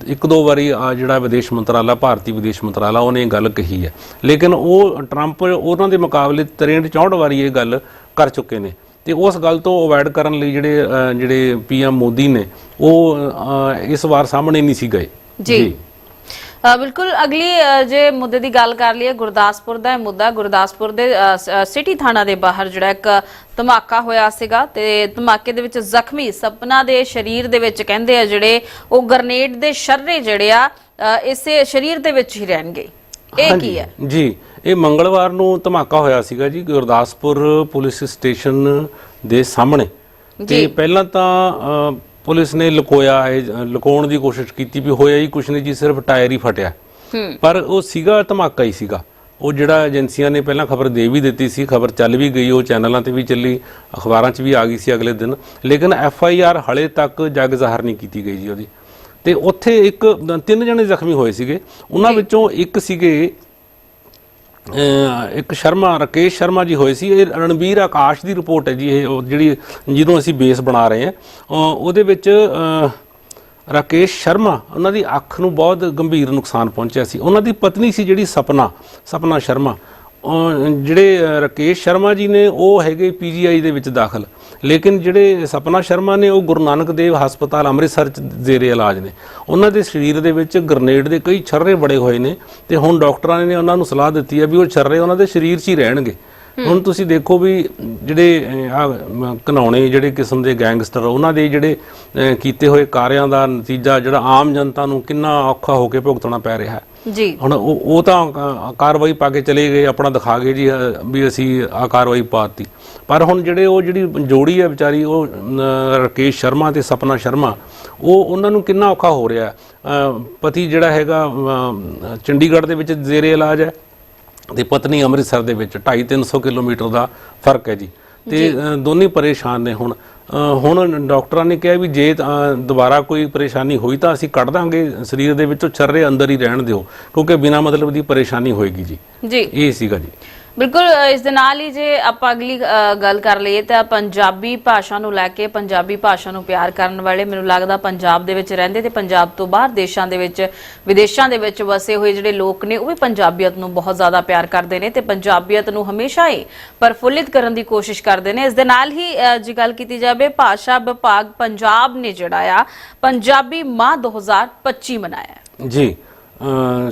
ਇੱਕ ਦੋ ਵਾਰੀ ਆ ਜਿਹੜਾ ਵਿਦੇਸ਼ ਮੰਤਰਾਲਾ ਭਾਰਤੀ ਵਿਦੇਸ਼ ਮੰਤਰਾਲਾ ਉਹਨੇ ਇਹ ਗੱਲ ਕਹੀ ਹੈ। ਲੇਕਿਨ ਉਹ ਟਰੰਪ ਉਹਨਾਂ ਦੇ ਮੁਕਾਬਲੇ 63 64 ਵਾਰੀ ਇਹ ਗੱਲ ਕਰ ਚੁੱਕੇ ਨੇ। ਤੇ ਉਸ ਗੱਲ ਤੋਂ ਅਵੋਇਡ ਕਰਨ ਲਈ ਜਿਹੜੇ ਜਿਹੜੇ ਪੀਐਮ ਮੋਦੀ ਨੇ ਉਹ ਇਸ ਵਾਰ ਸਾਹਮਣੇ ਨਹੀਂ ਸੀ ਗਏ। ਜੀ। ਬਿਲਕੁਲ ਅਗਲੀ ਜੇ ਮੁੱਦੇ ਦੀ ਗੱਲ ਕਰ ਲਈਏ ਗੁਰਦਾਸਪੁਰ ਦਾ ਇਹ ਮੁੱਦਾ ਗੁਰਦਾਸਪੁਰ ਦੇ ਸਿਟੀ ਥਾਣਾ ਦੇ ਬਾਹਰ ਜਿਹੜਾ ਇੱਕ ਧਮਾਕਾ ਹੋਇਆ ਸੀਗਾ ਤੇ ਧਮਾਕੇ ਦੇ ਵਿੱਚ ਜ਼ਖਮੀ ਸਪਨਾ ਦੇ ਸਰੀਰ ਦੇ ਵਿੱਚ ਕਹਿੰਦੇ ਆ ਜਿਹੜੇ ਉਹ ਗ੍ਰਨੇਡ ਦੇ ਸ਼ਰਰੇ ਜਿਹੜੇ ਆ ਇਸੇ ਸਰੀਰ ਦੇ ਵਿੱਚ ਹੀ ਰਹਿਣਗੇ। ਇਹ ਕੀ ਹੈ? ਜੀ ਇਹ ਮੰਗਲਵਾਰ ਨੂੰ ਧਮਾਕਾ ਹੋਇਆ ਸੀਗਾ ਜੀ ਗੁਰਦਾਸਪੁਰ ਪੁਲਿਸ ਸਟੇਸ਼ਨ ਦੇ ਸਾਹਮਣੇ। ਤੇ ਪਹਿਲਾਂ ਤਾਂ ਪੁਲਿਸ ਨੇ ਲੁਕੋਇਆ ਅ, ਲੁਕਾਉਣ ਦੀ ਕੋਸ਼ਿਸ਼ ਕੀਤੀ ਵੀ ਹੋਇਆ ਹੀ ਕੁਛ ਨਹੀਂ ਜੀ ਸਿਰਫ ਟਾਇਰ ਹੀ ਫਟਿਆ। ਪਰ ਉਹ ਸੀਗਾ ਧਮਾਕਾ ਹੀ ਸੀਗਾ। ਉਹ ਜਿਹੜਾ ਏਜੰਸੀਆਂ ਨੇ ਪਹਿਲਾਂ ਖਬਰ ਦੇ ਵੀ ਦਿੱਤੀ ਸੀ ਖਬਰ ਚੱਲ ਵੀ ਗਈ ਉਹ ਚੈਨਲਾਂ ਤੇ ਵੀ ਚੱਲੀ ਅਖਬਾਰਾਂ 'ਚ ਵੀ ਆ ਗਈ ਸੀ ਅਗਲੇ ਦਿਨ। ਲੇਕਿਨ ਐਫ ਆਈ ਆਰ ਹਲੇ ਤੱਕ ਜਗ ਜ਼ਾਹਰ ਨਹੀਂ ਕੀਤੀ ਗਈ ਜੀ ਉਹਦੀ। ਤੇ ਉੱਥੇ ਇੱਕ ਤਿੰਨ ਜਣੇ ਜ਼ਖਮੀ ਹੋਏ ਸੀਗੇ। ਉਹਨਾਂ ਵਿੱਚੋਂ ਇੱਕ ਸੀਗੇ ਇੱਕ ਸ਼ਰਮਾ, ਰਕੇਸ਼ ਸ਼ਰਮਾ ਜੀ ਹੋਏ ਸੀ। ਇਹ ਰਣਵੀਰ ਆਕਾਸ਼ ਦੀ ਰਿਪੋਰਟ ਹੈ ਜੀ, ਇਹ ਉਹ ਜਿਹੜੀ ਜਿਹਨੂੰ ਅਸੀਂ ਬੇਸ ਬਣਾ ਰਹੇ ਹਾਂ। ਉਹਦੇ ਵਿੱਚ ਰਾਕੇਸ਼ ਸ਼ਰਮਾ, ਉਹਨਾਂ ਦੀ ਅੱਖ ਨੂੰ ਬਹੁਤ ਗੰਭੀਰ ਨੁਕਸਾਨ ਪਹੁੰਚਿਆ ਸੀ। ਉਹਨਾਂ ਦੀ ਪਤਨੀ ਸੀ ਜਿਹੜੀ ਸਪਨਾ ਸਪਨਾ ਸ਼ਰਮਾ। ਜਿਹੜੇ ਰਾਕੇਸ਼ ਸ਼ਰਮਾ ਜੀ ਨੇ ਉਹ ਹੈਗੇ ਪੀਜੀਆਈ ਦੇ ਵਿੱਚ ਦਾਖਲ। ਲੇਕਿਨ ਜਿਹੜੇ ਸਪਨਾ ਸ਼ਰਮਾ ਨੇ ਉਹ ਗੁਰੂ ਨਾਨਕ ਦੇਵ ਹਸਪਤਾਲ ਅੰਮ੍ਰਿਤਸਰ ਚ ਜ਼ੇਰੇ ਇਲਾਜ ਨੇ। ਉਹਨਾਂ ਦੇ ਸਰੀਰ ਦੇ ਵਿੱਚ ਗ੍ਰਨੇਡ ਦੇ ਕਈ ਛਰਰੇ ਬੜੇ ਹੋਏ ਨੇ ਤੇ ਹੁਣ ਡਾਕਟਰਾਂ ਨੇ ਉਹਨਾਂ ਨੂੰ ਸਲਾਹ ਦਿੱਤੀ ਹੈ ਵੀ ਉਹ ਛਰਰੇ ਉਹਨਾਂ ਦੇ ਸਰੀਰ 'ਚ ਹੀ ਰਹਿਣਗੇ। ਹੁਣ ਤੁਸੀਂ ਦੇਖੋ ਵੀ ਜਿਹੜੇ ਆ ਘਨਾਉਣੇ ਜਿਹੜੇ ਕਿਸਮ ਦੇ ਗੈਂਗਸਟਰ ਉਹਨਾਂ ਦੇ ਜਿਹੜੇ ਕੀਤੇ ਹੋਏ ਕਾਰਿਆਂ ਦਾ ਨਤੀਜਾ ਜਿਹੜਾ ਆਮ ਜਨਤਾ ਨੂੰ ਕਿੰਨਾ ਔਖਾ ਹੋ ਕੇ ਭੁਗਤਣਾ ਪੈ ਰਿਹਾ ਹੈ। ਜੀ। ਹੁਣ ਉਹ ਉਹ ਤਾਂ ਕਾਰਵਾਈ ਪਾ ਕੇ ਚਲੇ ਗਏ ਆਪਣਾ ਦਿਖਾ ਗਏ ਜੀ ਅ, ਵੀ ਅਸੀਂ ਆ ਕਾਰਵਾਈ ਪਾਤੀ। ਪਰ ਹੁਣ ਜਿਹੜੇ ਉਹ ਜਿਹੜੀ ਜੋੜੀ ਹੈ ਵਿਚਾਰੀ ਉਹ ਅ, ਰਕੇਸ਼ ਸ਼ਰਮਾ ਤੇ ਸਪਨਾ ਸ਼ਰਮਾ ਉਹ ਉਹਨਾਂ ਨੂੰ ਕਿੰਨਾ ਔਖਾ ਹੋ ਰਿਹਾ ਹੈ। ਅ, ਪਤੀ ਜਿਹੜਾ ਹੈਗਾ ਚੰਡੀਗੜ੍ਹ ਦੇ ਵਿੱਚ ਜ਼ੇਰੇ ਇਲਾਜ ਹੈ ਤੇ ਪਤਨੀ ਅੰਮ੍ਰਿਤਸਰ ਦੇ ਵਿੱਚ 2.5-300 ਕਿਲੋਮੀਟਰ ਦਾ ਫ਼ਰਕ ਹੈ ਜੀ। ਤੇ ਅ, ਦੋਨੇ ਪਰੇਸ਼ਾਨ ਨੇ ਹੁਣ। ਹੁਣ ਡਾਕਟਰਾਂ ਨੇ ਕਿਹਾ ਵੀ ਜੇ ਦੁਬਾਰਾ ਕੋਈ ਪਰੇਸ਼ਾਨੀ ਹੋਈ ਤਾਂ ਅਸੀਂ ਕੱਢ ਦਾਂਗੇ ਸਰੀਰ ਦੇ ਵਿੱਚੋਂ ਛਰਰੇ ਅੰਦਰ ਹੀ ਰਹਿਣ ਦਿਓ ਕਿਉਂਕਿ ਬਿਨਾਂ ਮਤਲਬ ਦੀ ਪਰੇਸ਼ਾਨੀ ਹੋਏਗੀ ਜੀ। ਜੀ। ਇਹ ਸੀਗਾ ਜੀ। ਬਿਲਕੁਲ ਇਸ ਦੇ ਨਾਲ ਹੀ ਜੇ ਆਪਾਂ ਅਗਲੀ ਗੱਲ ਕਰ ਲਈਏ ਤਾਂ ਪੰਜਾਬੀ ਭਾਸ਼ਾ ਨੂੰ ਲੈ ਕੇ ਪੰਜਾਬੀ ਭਾਸ਼ਾ ਨੂੰ ਪਿਆਰ ਕਰਨ ਵਾਲੇ ਮੈਨੂੰ ਲੱਗਦਾ ਪੰਜਾਬ ਦੇ ਵਿੱਚ ਰਹਿੰਦੇ ਤੇ ਪੰਜਾਬ ਤੋਂ ਬਾਹਰ ਦੇਸ਼ਾਂ ਦੇ ਵਿੱਚ, ਵਿਦੇਸ਼ਾਂ ਦੇ ਵਿੱਚ ਵਸੇ ਹੋਏ ਜਿਹੜੇ ਲੋਕ ਨੇ, ਉਹ ਵੀ ਪੰਜਾਬੀਅਤ ਨੂੰ ਬਹੁਤ ਜ਼ਿਆਦਾ ਪਿਆਰ ਕਰਦੇ ਨੇ ਤੇ ਪੰਜਾਬੀਅਤ ਨੂੰ ਹਮੇਸ਼ਾ ਹੀ ਪ੍ਰਫੁੱਲਿਤ ਕਰਨ ਦੀ ਕੋਸ਼ਿਸ਼ ਕਰਦੇ ਨੇ। ਇਸ ਦੇ ਨਾਲ ਹੀ ਜੇ ਗੱਲ ਕੀਤੀ ਜਾਵੇ, ਭਾਸ਼ਾ ਵਿਭਾਗ ਪੰਜਾਬ ਨੇ ਜਿਹੜਾ ਆ, ਪੰਜਾਬੀ ਮਾਹ 2025 ਮਨਾਇਆ। ਜੀ।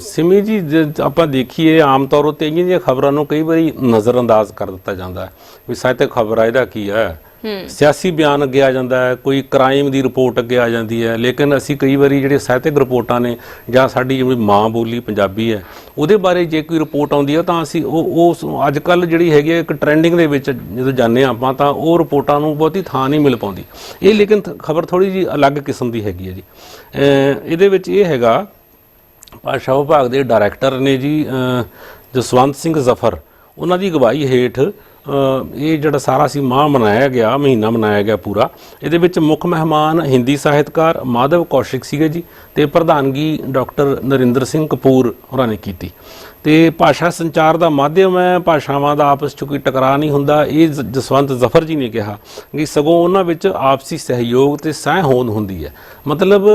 ਸਿਮੀ ਜੀ ਆਪਾਂ ਦੇਖੀਏ ਆਮ ਤੌਰ ਉੱਤੇ ਇਹੀਆਂ ਜਿਹੀਆਂ ਖਬਰਾਂ ਨੂੰ ਕਈ ਵਾਰੀ ਨਜ਼ਰਅੰਦਾਜ਼ ਕਰ ਦਿੱਤਾ ਜਾਂਦਾ ਹੈ ਵੀ ਸਾਹਿਤਕ ਖਬਰ ਆ ਇਹਦਾ ਕੀ ਹੈ? ਸਿਆਸੀ ਬਿਆਨ ਅੱਗੇ ਆ ਜਾਂਦਾ ਹੈ ਕੋਈ ਕ੍ਰਾਈਮ ਦੀ ਰਿਪੋਰਟ ਅੱਗੇ ਆ ਜਾਂਦੀ ਹੈ ਲੇਕਿਨ ਅਸੀਂ ਕਈ ਵਾਰੀ ਜਿਹੜੇ ਸਾਹਿਤਕ ਰਿਪੋਰਟਾਂ ਨੇ ਜਾਂ ਸਾਡੀ ਜਿਹੜੀ ਮਾਂ ਬੋਲੀ ਪੰਜਾਬੀ ਹੈ ਉਹਦੇ ਬਾਰੇ ਜੇ ਕੋਈ ਰਿਪੋਰਟ ਆਉਂਦੀ ਹੈ ਤਾਂ ਅਸੀਂ ਉਹ ਉਸ ਅੱਜ ਕੱਲ ਜਿਹੜੀ ਹੈਗੀ ਹੈ ਇੱਕ ਟ੍ਰੈਂਡਿੰਗ ਦੇ ਵਿੱਚ ਜਦੋਂ ਜਾਂਦੇ ਆਪਾਂ ਤਾਂ ਉਹ ਰਿਪੋਰਟਾਂ ਨੂੰ ਬਹੁਤੀ ਥਾਂ ਨਹੀਂ ਮਿਲ ਪਾਉਂਦੀ। ਇਹ ਲੇਕਿਨ ਖਬਰ ਥੋੜੀ ਜੀ ਅਲੱਗ ਕਿਸਮ ਦੀ ਹੈਗੀ ਹੈ ਜੀ। ਇਹਦੇ ਵਿੱਚ ਇਹ ਹੈਗਾ ਭਾਸ਼ਾ ਵਿਭਾਗ ਦੇ ਡਾਇਰੈਕਟਰ ਨੇ ਜੀ ਜਸਵੰਤ ਸਿੰਘ ਜ਼ਫਰ, ਉਹਨਾਂ ਦੀ ਅਗਵਾਈ ਹੇਠ ਇਹ ਜਿਹੜਾ ਸਾਰਾ ਸੀ ਮਾਹ ਮਨਾਇਆ ਗਿਆ, ਮਹੀਨਾ ਮਨਾਇਆ ਗਿਆ ਪੂਰਾ। ਇਹਦੇ ਵਿੱਚ ਮੁੱਖ ਮਹਿਮਾਨ ਹਿੰਦੀ ਸਾਹਿਤਕਾਰ ਮਾਧਵ ਕੌਸ਼ਿਕ ਸੀਗੇ ਜੀ ਤੇ ਪ੍ਰਧਾਨਗੀ ਡਾਕਟਰ ਨਰਿੰਦਰ ਸਿੰਘ ਕਪੂਰ ਹੋਰਾਂ ਨੇ ਕੀਤੀ। ਤੇ ਭਾਸ਼ਾ ਸੰਚਾਰ ਦਾ ਮਾਧਿਅਮ ਹੈ ਭਾਸ਼ਾਵਾਂ ਦਾ ਆਪਸ 'ਚ ਕੋਈ ਟਕਰਾਅ ਨਹੀਂ ਹੁੰਦਾ। ਇਹ ਜਸਵੰਤ ਜ਼ਫਰ ਜੀ ਨੇ ਕਿਹਾ ਕਿ ਸਗੋਂ ਉਹਨਾਂ ਵਿੱਚ ਆਪਸੀ ਸਹਿਯੋਗ ਤੇ ਸਹਿ ਹੋਂਦ ਹੁੰਦੀ ਹੈ। ਮਤਲਬ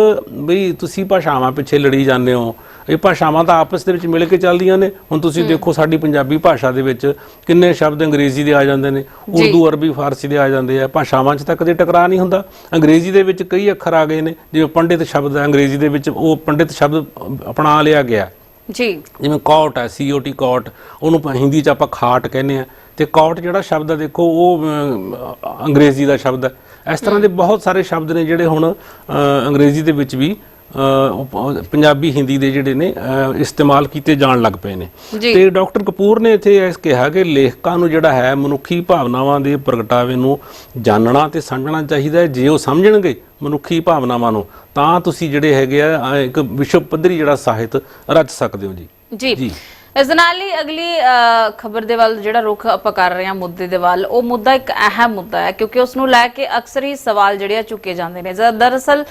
ਬਈ ਤੁਸੀਂ ਭਾਸ਼ਾਵਾਂ ਪਿੱਛੇ ਲੜੀ ਜਾਂਦੇ ਹੋ ਇਹ ਭਾਸ਼ਾਵਾਂ ਤਾਂ ਆਪਸ ਦੇ ਵਿੱਚ ਮਿਲ ਕੇ ਚੱਲਦੀਆਂ ਨੇ। ਹੁਣ ਤੁਸੀਂ ਦੇਖੋ ਸਾਡੀ ਪੰਜਾਬੀ ਭਾਸ਼ਾ ਦੇ ਵਿੱਚ ਕਿੰਨੇ ਸ਼ਬਦ ਅੰਗਰੇਜ਼ੀ ਦੇ ਆ ਜਾਂਦੇ ਨੇ ਉਰਦੂ ਅਰਬੀ ਫਾਰਸੀ ਦੇ ਆ ਜਾਂਦੇ ਆ। ਭਾਸ਼ਾਵਾਂ 'ਚ ਤਾਂ ਕਦੇ ਟਕਰਾਅ ਨਹੀਂ ਹੁੰਦਾ। ਅੰਗਰੇਜ਼ੀ ਦੇ ਵਿੱਚ ਕਈ ਅੱਖਰ ਆ ਗਏ ਨੇ। ਜਿਵੇਂ ਪੰਡਿਤ ਸ਼ਬਦ ਹੈ ਅੰਗਰੇਜ਼ੀ ਦੇ ਵਿੱਚ ਉਹ ਪੰਡਿਤ ਸ਼ਬਦ ਅਪਣਾ ਲਿਆ ਗਿਆ। ਜੀ। ਜਿਵੇਂ ਕੌਟ ਹੈ ਸੀਓਟੀ ਕੌਟ, ਉਹਨੂੰ ਹਿੰਦੀ 'ਚ ਆਪਾਂ ਖਾਟ ਕਹਿੰਦੇ ਆ ਤੇ ਕੌਟ ਜਿਹੜਾ ਸ਼ਬਦ ਹੈ, ਦੇਖੋ, ਉਹ ਅੰਗਰੇਜ਼ੀ ਦਾ ਸ਼ਬਦ ਹੈ। ਇਸ ਤਰ੍ਹਾਂ ਦੇ ਬਹੁਤ ਸਾਰੇ ਸ਼ਬਦ ਨੇ ਜਿਹੜੇ ਹੁਣ ਅੰਗਰੇਜ਼ੀ ਦੇ ਵਿੱਚ ਵੀ ਪੰਜਾਬੀ ਹਿੰਦੀ ਦੇ ਜਿਹੜੇ ਨੇ ਇਸਤੇਮਾਲ ਕੀਤੇ ਜਾਣ ਲੱਗ ਪਏ ਨੇ। ਤੇ ਡਾਕਟਰ ਕਪੂਰ ਨੇ ਇੱਥੇ ਇਸ ਕਿਹਾ ਕਿ ਲੇਖਕਾਂ ਨੂੰ ਜਿਹੜਾ ਹੈ ਮਨੁੱਖੀ ਭਾਵਨਾਵਾਂ ਦੇ ਪ੍ਰਗਟਾਵੇ ਨੂੰ ਜਾਣਨਾ ਤੇ ਸਮਝਣਾ ਚਾਹੀਦਾ ਹੈ ਜੇ ਉਹ ਸਮਝਣਗੇ ਮਨੁੱਖੀ ਭਾਵਨਾਵਾਂ ਨੂੰ ਤਾਂ ਤੁਸੀਂ ਜਿਹੜੇ ਹੈਗੇ ਆ ਇੱਕ ਵਿਸ਼ਵ ਪੱਧਰੀ ਜਿਹੜਾ ਸਾਹਿਤ ਰਚ ਸਕਦੇ ਹੋ ਜੀ ਜੀ। ਇਸ ਦੇ ਨਾਲ ਹੀ ਅਗਲੀ ਖਬਰ ਦੇ ਵੱਲ ਜਿਹੜਾ ਰੁਖ ਆਪਾਂ ਕਰ ਰਹੇ ਹਾਂ ਮੁੱਦੇ ਦੇ ਵੱਲ, ਉਹ ਮੁੱਦਾ ਇੱਕ ਅਹਿਮ ਮੁੱਦਾ ਹੈ ਕਿਉਂਕਿ ਉਸ ਨੂੰ ਲੈ ਕੇ ਅਕਸਰ ਹੀ ਸਵਾਲ ਜਿਹੜੇ ਆ ਚੁੱਕੇ ਜਾਂਦੇ ਨੇ। ਦਰਅਸਲ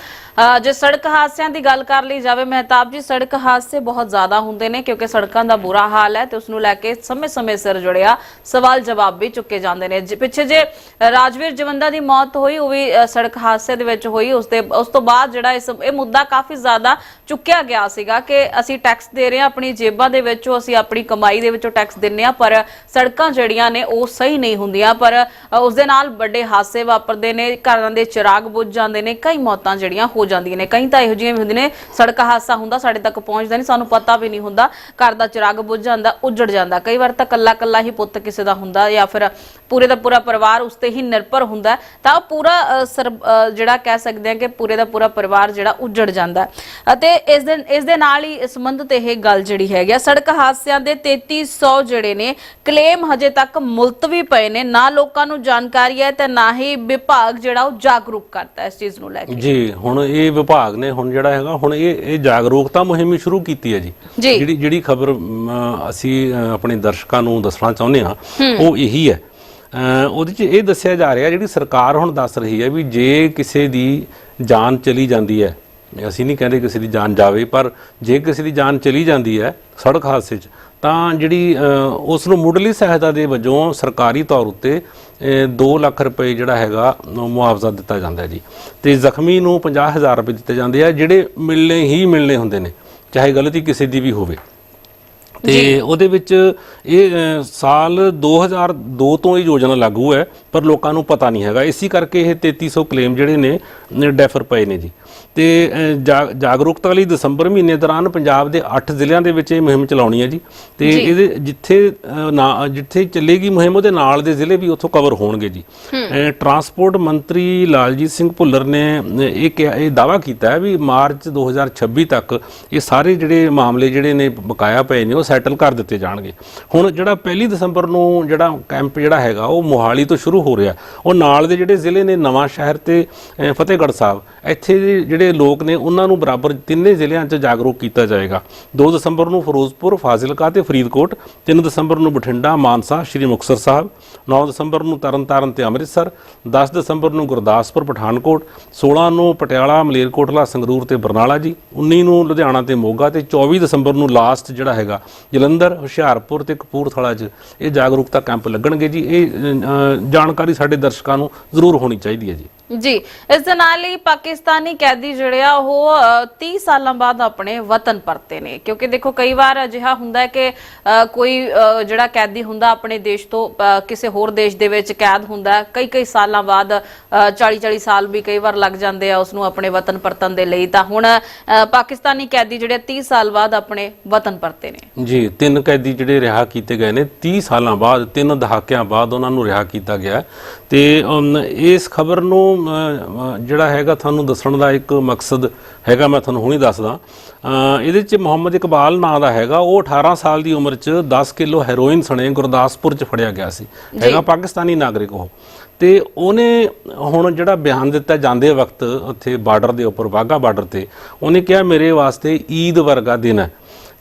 ਜੇ ਸੜਕ ਹਾਦਸਿਆਂ ਦੀ ਗੱਲ ਕਰ ਲਈ ਜਾਵੇ, ਮਹਿਤਾਬ ਜੀ, ਸੜਕ ਹਾਦਸੇ ਬਹੁਤ ਜ਼ਿਆਦਾ ਹੁੰਦੇ ਨੇ ਕਿਉਂਕਿ ਸੜਕਾਂ ਦਾ ਬੁਰਾ ਹਾਲ ਹੈ ਤੇ ਉਸ ਨੂੰ ਲੈ ਕੇ ਸਮੇਂ-ਸਮੇਂ ਸਿਰ ਜੁੜਿਆ ਸਵਾਲ ਜਵਾਬ ਵੀ ਚੁੱਕੇ ਜਾਂਦੇ ਨੇ। ਪਿੱਛੇ ਜੇ ਰਾਜਵੀਰ ਜਵੰਦਾ ਦੀ ਮੌਤ ਹੋਈ, ਉਹ ਵੀ ਸੜਕ ਹਾਦਸੇ ਦੇ ਵਿੱਚ ਹੋਈ, ਉਸ ਦੇ, ਉਸ ਤੋਂ ਬਾਅਦ ਜਿਹੜਾ ਇਸ, ਇਹ ਮੁੱਦਾ ਕਾਫੀ ਜ਼ਿਆਦਾ ਚੁੱਕਿਆ ਗਿਆ ਸੀਗਾ ਕਿ ਅਸੀਂ ਟੈਕਸ ਦੇ ਰਹੇ ਹਾਂ, ਆਪਣੀ ਜੇਬਾਂ ਦੇ ਵਿੱਚੋਂ ਅਸੀਂ ਆਪਣੀ ਕਮਾਈ ਦੇ ਵਿੱਚੋਂ ਟੈਕਸ ਦਿੰਨੇ ਆ ਪਰ ਸੜਕਾਂ ਜਿਹੜੀਆਂ ਨੇ ਉਹ ਸਹੀ ਨਹੀਂ ਹੁੰਦੀਆਂ। ਪਰ ਉਸ ਦੇ ਨਾਲ ਵੱਡੇ ਹਾਦਸੇ ਵਾਪਰਦੇ ਨੇ ਘਰਾਂ ਦੇ ਚਿਰਾਗ ਬੁੱਝ ਜਾਂਦੇ ਨੇ ਕਈ ਮੌਤਾਂ ਜਿਹੜੀਆਂ ਹੋ ਜਾਂਦੀਆਂ ਨੇ। ਕਈ ਤਾਂ ਇਹੋ ਜਿਹੀਆਂ ਵੀ ਹੁੰਦੀਆਂ ਨੇ ਸੜਕ ਹਾਦਸਾ ਹੁੰਦਾ ਸਾਡੇ ਤੱਕ ਪਹੁੰਚਦਾ ਨਹੀਂ ਸਾਨੂੰ ਪਤਾ ਵੀ ਨਹੀਂ ਹੁੰਦਾ। ਘਰ ਦਾ ਚਿਰਾਗ ਬੁੱਝ ਜਾਂਦਾ ਉੱਜੜ ਜਾਂਦਾ। ਕਈ ਵਾਰ ਤਾਂ ਕੱਲਾ ਕੱਲਾ ਹੀ ਪੁੱਤ ਕਿਸੇ ਦਾ ਹੁੰਦਾ ਜਾਂ ਫਿਰ ਪੂਰੇ ਦਾ ਪੂਰਾ ਪਰਿਵਾਰ ਉਸ ਤੇ ਹੀ ਨਿਰਭਰ ਹੁੰਦਾ। ਤਾਂ ਪੂਰਾ ਅ, ਜਿਹੜਾ ਕਹਿ ਸਕਦੇ ਹਾਂ ਕਿ ਪੂਰੇ ਦਾ ਪੂਰਾ ਪਰਿਵਾਰ ਜਿਹੜਾ ਉੱਜੜ ਜਾਂਦਾ। ਅਤੇ ਇਸ ਦੇ ਇਸ ਦੇ ਨਾਲ ਹੀ ਸੰਬੰਧਿਤ ਇਹ ਗੱਲ ਜਿਹੜੀ ਹੈਗੀ ਆ ਸੜਕ ਹਾਦਸਿਆਂ ਦੇ 3300 ਜਿਹੜੇ ਨੇ ਕਲੇਮ ਹਜੇ ਤੱਕ ਮੁਲਤਵੀ ਪਏ ਨੇ। ਨਾ ਲੋਕਾਂ ਨੂੰ ਜਾਣਕਾਰੀ ਹੈ ਤੇ ਨਾ ਹੀ ਵਿਭਾਗ ਜਿਹੜਾ ਉਹ ਜਾਗਰੂਕ ਕਰਦਾ ਇਸ ਚੀਜ਼ ਨੂੰ ਲੈ ਕੇ। ਜੀ ਹੁਣ ਇਹ ਵਿਭਾਗ ਨੇ ਹੁਣ ਜਿਹੜਾ ਹੈਗਾ ਹੁਣ ਇਹ ਇਹ ਜਾਗਰੂਕਤਾ ਮੁਹਿੰਮ ਸ਼ੁਰੂ ਕੀਤੀ ਹੈ ਜੀ। ਜਿਹੜੀ ਜਿਹੜੀ ਖਬਰ ਅਸੀਂ ਆਪਣੇ ਦਰਸ਼ਕਾਂ ਨੂੰ ਦੱਸਣਾ ਚਾਹੁੰਦੇ ਹਾਂ ਉਹ ਇਹੀ ਹੈ। ਉਹਦੇ 'ਚ ਇਹ ਦੱਸਿਆ ਜਾ ਰਿਹਾ ਜਿਹੜੀ ਸਰਕਾਰ ਹੁਣ ਦੱਸ ਰਹੀ ਹੈ ਵੀ ਜੇ ਕਿਸੇ ਦੀ ਜਾਨ ਚਲੀ ਜਾਂਦੀ ਹੈ ਅਸੀਂ ਨਹੀਂ ਕਹਿੰਦੇ ਕਿਸੇ ਦੀ ਜਾਨ ਜਾਵੇ ਪਰ ਜੇ ਕਿਸੇ ਦੀ ਜਾਨ ਚਲੀ ਜਾਂਦੀ ਹੈ ਸੜਕ ਹਾਦਸੇ 'ਚ ਤਾਂ ਜਿਹੜੀ ਉਸ ਨੂੰ ਮੁੱਢਲੀ ਸਹਾਇਤਾ ਦੇ ਵਜੋਂ ਸਰਕਾਰੀ ਤੌਰ ਉੱਤੇ 2 ਲੱਖ ਰੁਪਏ ਜਿਹੜਾ ਹੈਗਾ ਮੁਆਵਜ਼ਾ ਦਿੱਤਾ ਜਾਂਦਾ ਹੈ ਜੀ। ਤੇ ਜ਼ਖਮੀ ਨੂੰ 50000 ਰੁਪਏ ਦਿੱਤੇ ਜਾਂਦੇ ਆ ਜਿਹੜੇ ਮਿਲਣੇ ਹੀ ਮਿਲਣੇ ਹੁੰਦੇ ਨੇ ਚਾਹੇ ਗਲਤੀ ਕਿਸੇ ਦੀ ਵੀ ਹੋਵੇ। ਤੇ ਉਹਦੇ ਵਿੱਚ ਇਹ ਸਾਲ 2002 ਤੋਂ ਇਹ ਯੋਜਨਾ ਲਾਗੂ ਹੈ ਪਰ ਲੋਕਾਂ ਨੂੰ ਪਤਾ ਨਹੀਂ ਹੈਗਾ। ਇਸੇ ਕਰਕੇ ਇਹ 3300 ਕਲੇਮ ਜਿਹੜੇ ਨੇ ਡੈਫਰ ਪਏ ਨੇ ਜੀ। ਤੇ ਜਾਗਰੂਕਤਾ ਲਈ ਦਸੰਬਰ ਮਹੀਨੇ ਦੌਰਾਨ ਪੰਜਾਬ ਦੇ 8 ਜ਼ਿਲ੍ਹਿਆਂ ਦੇ ਵਿੱਚ ਇਹ ਮੁਹਿੰਮ ਚਲਾਉਣੀ ਹੈ ਜੀ। ਤੇ ਇਹਦੇ ਜਿੱਥੇ ਜਿੱਥੇ ਚੱਲੇਗੀ ਮੁਹਿੰਮ ਉਹਦੇ ਨਾਲ ਦੇ ਜ਼ਿਲ੍ਹੇ ਵੀ ਉੱਥੋਂ ਕਵਰ ਹੋਣਗੇ ਜੀ। ਟਰਾਂਸਪੋਰਟ ਮੰਤਰੀ ਲਾਲਜੀਤ ਸਿੰਘ ਭੁੱਲਰ ਨੇ ਇਹ ਕਿਹਾ ਇਹ ਦਾਵਾ ਕੀਤਾ ਹੈ ਵੀ ਮਾਰਚ 2026 ਤੱਕ ਇਹ ਸਾਰੇ ਜਿਹੜੇ ਮਾਮਲੇ ਜਿਹੜੇ ਨੇ ਬਕਾਇਆ ਪਏ ਨੇ ਉਹ ਸੈਟਲ ਕਰ ਦਿੱਤੇ ਜਾਣਗੇ। ਹੁਣ ਜਿਹੜਾ ਪਹਿਲੀ ਦਸੰਬਰ ਨੂੰ ਜਿਹੜਾ ਕੈਂਪ ਜਿਹੜਾ ਹੈਗਾ ਉਹ ਮੋਹਾਲੀ ਤੋਂ ਸ਼ੁਰੂ ਹੋ ਰਿਹਾ। ਉਹ ਨਾਲ ਦੇ ਜਿਹੜੇ ਜ਼ਿਲ੍ਹੇ ਨੇ ਨਵਾਂ ਸ਼ਹਿਰ ਤੇ ਫਤਿਹਗੜ੍ਹ ਸਾਹਿਬ ਇੱਥੇ ਦੇ ਜਿਹੜੇ ਲੋਕ ਨੇ ਉਹਨਾਂ ਨੂੰ ਬਰਾਬਰ ਤਿੰਨੇ ਜ਼ਿਲ੍ਹਿਆਂ 'ਚ ਜਾਗਰੂਕ ਕੀਤਾ ਜਾਏਗਾ। 2 ਦਸੰਬਰ ਨੂੰ ਫਿਰੋਜ਼ਪੁਰ, ਫਾਜ਼ਿਲਕਾ ਤੇ ਫਰੀਦਕੋਟ 3 ਦਸੰਬਰ ਨੂੰ ਬਠਿੰਡਾ, ਮਾਨਸਾ, ਸ਼੍ਰੀ ਮੁਕਤਸਰ ਸਾਹਿਬ 9 ਦਸੰਬਰ ਨੂੰ ਤਰਨਤਾਰਨ ਤੇ ਅੰਮ੍ਰਿਤਸਰ 10 ਦਸੰਬਰ ਨੂੰ ਗੁਰਦਾਸਪੁਰ, ਪਠਾਨਕੋਟ 16 ਨੂੰ ਪਟਿਆਲਾ, ਮਲੇਰਕੋਟਲਾ, ਸੰਗਰੂਰ ਤੇ ਬਰਨਾਲਾ ਜੀ 19 ਨੂੰ ਲੁਧਿਆਣਾ ਤੇ ਮੋਗਾ ਤੇ 24 ਦਸੰਬਰ ਨੂੰ ਲਾਸਟ ਜਿਹੜਾ ਹੈਗਾ ਜਲੰਧਰ, ਹੁਸ਼ਿਆਰਪੁਰ ਤੇ ਕਪੂਰਥਲਾ 'ਚ ਇਹ ਜਾਗਰੂਕਤਾ ਕੈਂਪ ਲੱਗਣਗੇ ਜੀ। ਇਹ ਜਾਣਕਾਰੀ ਸਾਡੇ ਦਰਸ਼ਕਾਂ ਨੂੰ ਜ਼ਰੂਰ ਹੋਣੀ ਚਾਹੀਦੀ ਹੈ ਜੀ। ਜੀ, ਇਸ ਦੇ ਨਾਲ ਹੀ ਪਾਕਿਸਤਾਨੀ ਕੈਦੀ ਜਿਹੜੇ ਆ, ਉਹ 30 ਸਾਲਾਂ ਬਾਅਦ ਆਪਣੇ ਵਤਨ ਪਰਤੇ ਨੇ। ਕਿਉਂਕਿ ਦੇਖੋ, ਕਈ ਵਾਰ ਅਜਿਹਾ ਹੁੰਦਾ ਹੈ ਕਿ ਕੋਈ ਜਿਹੜਾ ਕੈਦੀ ਹੁੰਦਾ ਆਪਣੇ ਦੇਸ਼ ਤੋਂ ਕਿਸੇ ਹੋਰ ਦੇਸ਼ ਦੇ ਵਿੱਚ ਕੈਦ ਹੁੰਦਾ ਕਈ ਕਈ ਸਾਲਾਂ ਬਾਅਦ 40 40 ਸਾਲ ਵੀ ਕਈ ਵਾਰ ਲੱਗ ਜਾਂਦੇ ਆ ਉਸ ਨੂੰ ਆਪਣੇ ਵਤਨ ਪਰਤਣ ਦੇ ਲਈ। ਤਾਂ ਹੁਣ ਪਾਕਿਸਤਾਨੀ ਕੈਦੀ ਜਿਹੜੇ 30 ਸਾਲ ਬਾਅਦ ਆਪਣੇ ਵਤਨ ਪਰਤੇ ਨੇ। ਜੀ, ਤਿੰਨ ਕੈਦੀ ਜਿਹੜੇ ਰਿਹਾ ਕੀਤੇ ਗਏ ਨੇ 30 ਸਾਲਾਂ ਬਾਅਦ, ਤਿੰਨ ਦਹਾਕਿਆਂ ਬਾਅਦ ਉਹਨਾਂ ਨੂੰ ਰਿਹਾ ਕੀਤਾ ਗਿਆ। ਤੇ ਇਸ ਖਬਰ ਨੂੰ ਜਿਹੜਾ ਹੈਗਾ ਤੁਹਾਨੂੰ ਦੱਸਣ ਦਾ ਇੱਕ ਮਕਸਦ ਹੈਗਾ ਮੈਂ ਤੁਹਾਨੂੰ ਹੁਣੀ ਦੱਸਦਾ। ਇਹਦੇ ਚ ਮੁਹੰਮਦ ਇਕਬਾਲ ਨਾਂ ਦਾ ਹੈਗਾ। ਉਹ 18 ਸਾਲ ਦੀ ਉਮਰ ਚ 10 ਕਿਲੋ ਹੈਰੋਇਨ ਸਣੇ ਗੁਰਦਾਸਪੁਰ ਚ ਫੜਿਆ ਗਿਆ ਸੀ। ਹੈਗਾ ਪਾਕਿਸਤਾਨੀ ਨਾਗਰਿਕ ਉਹ। ਤੇ ਉਹਨੇ ਹੁਣ ਜਿਹੜਾ ਬਿਆਨ ਦਿੱਤਾ ਜਾਂਦੇ ਵਕਤ ਉੱਥੇ ਬਾਰਡਰ ਦੇ ਉੱਪਰ ਵਾਹਗਾ ਬਾਰਡਰ ਤੇ ਉਹਨੇ ਕਿਹਾ ਮੇਰੇ ਵਾਸਤੇ ਈਦ ਵਰਗਾ ਦਿਨ ਹੈ।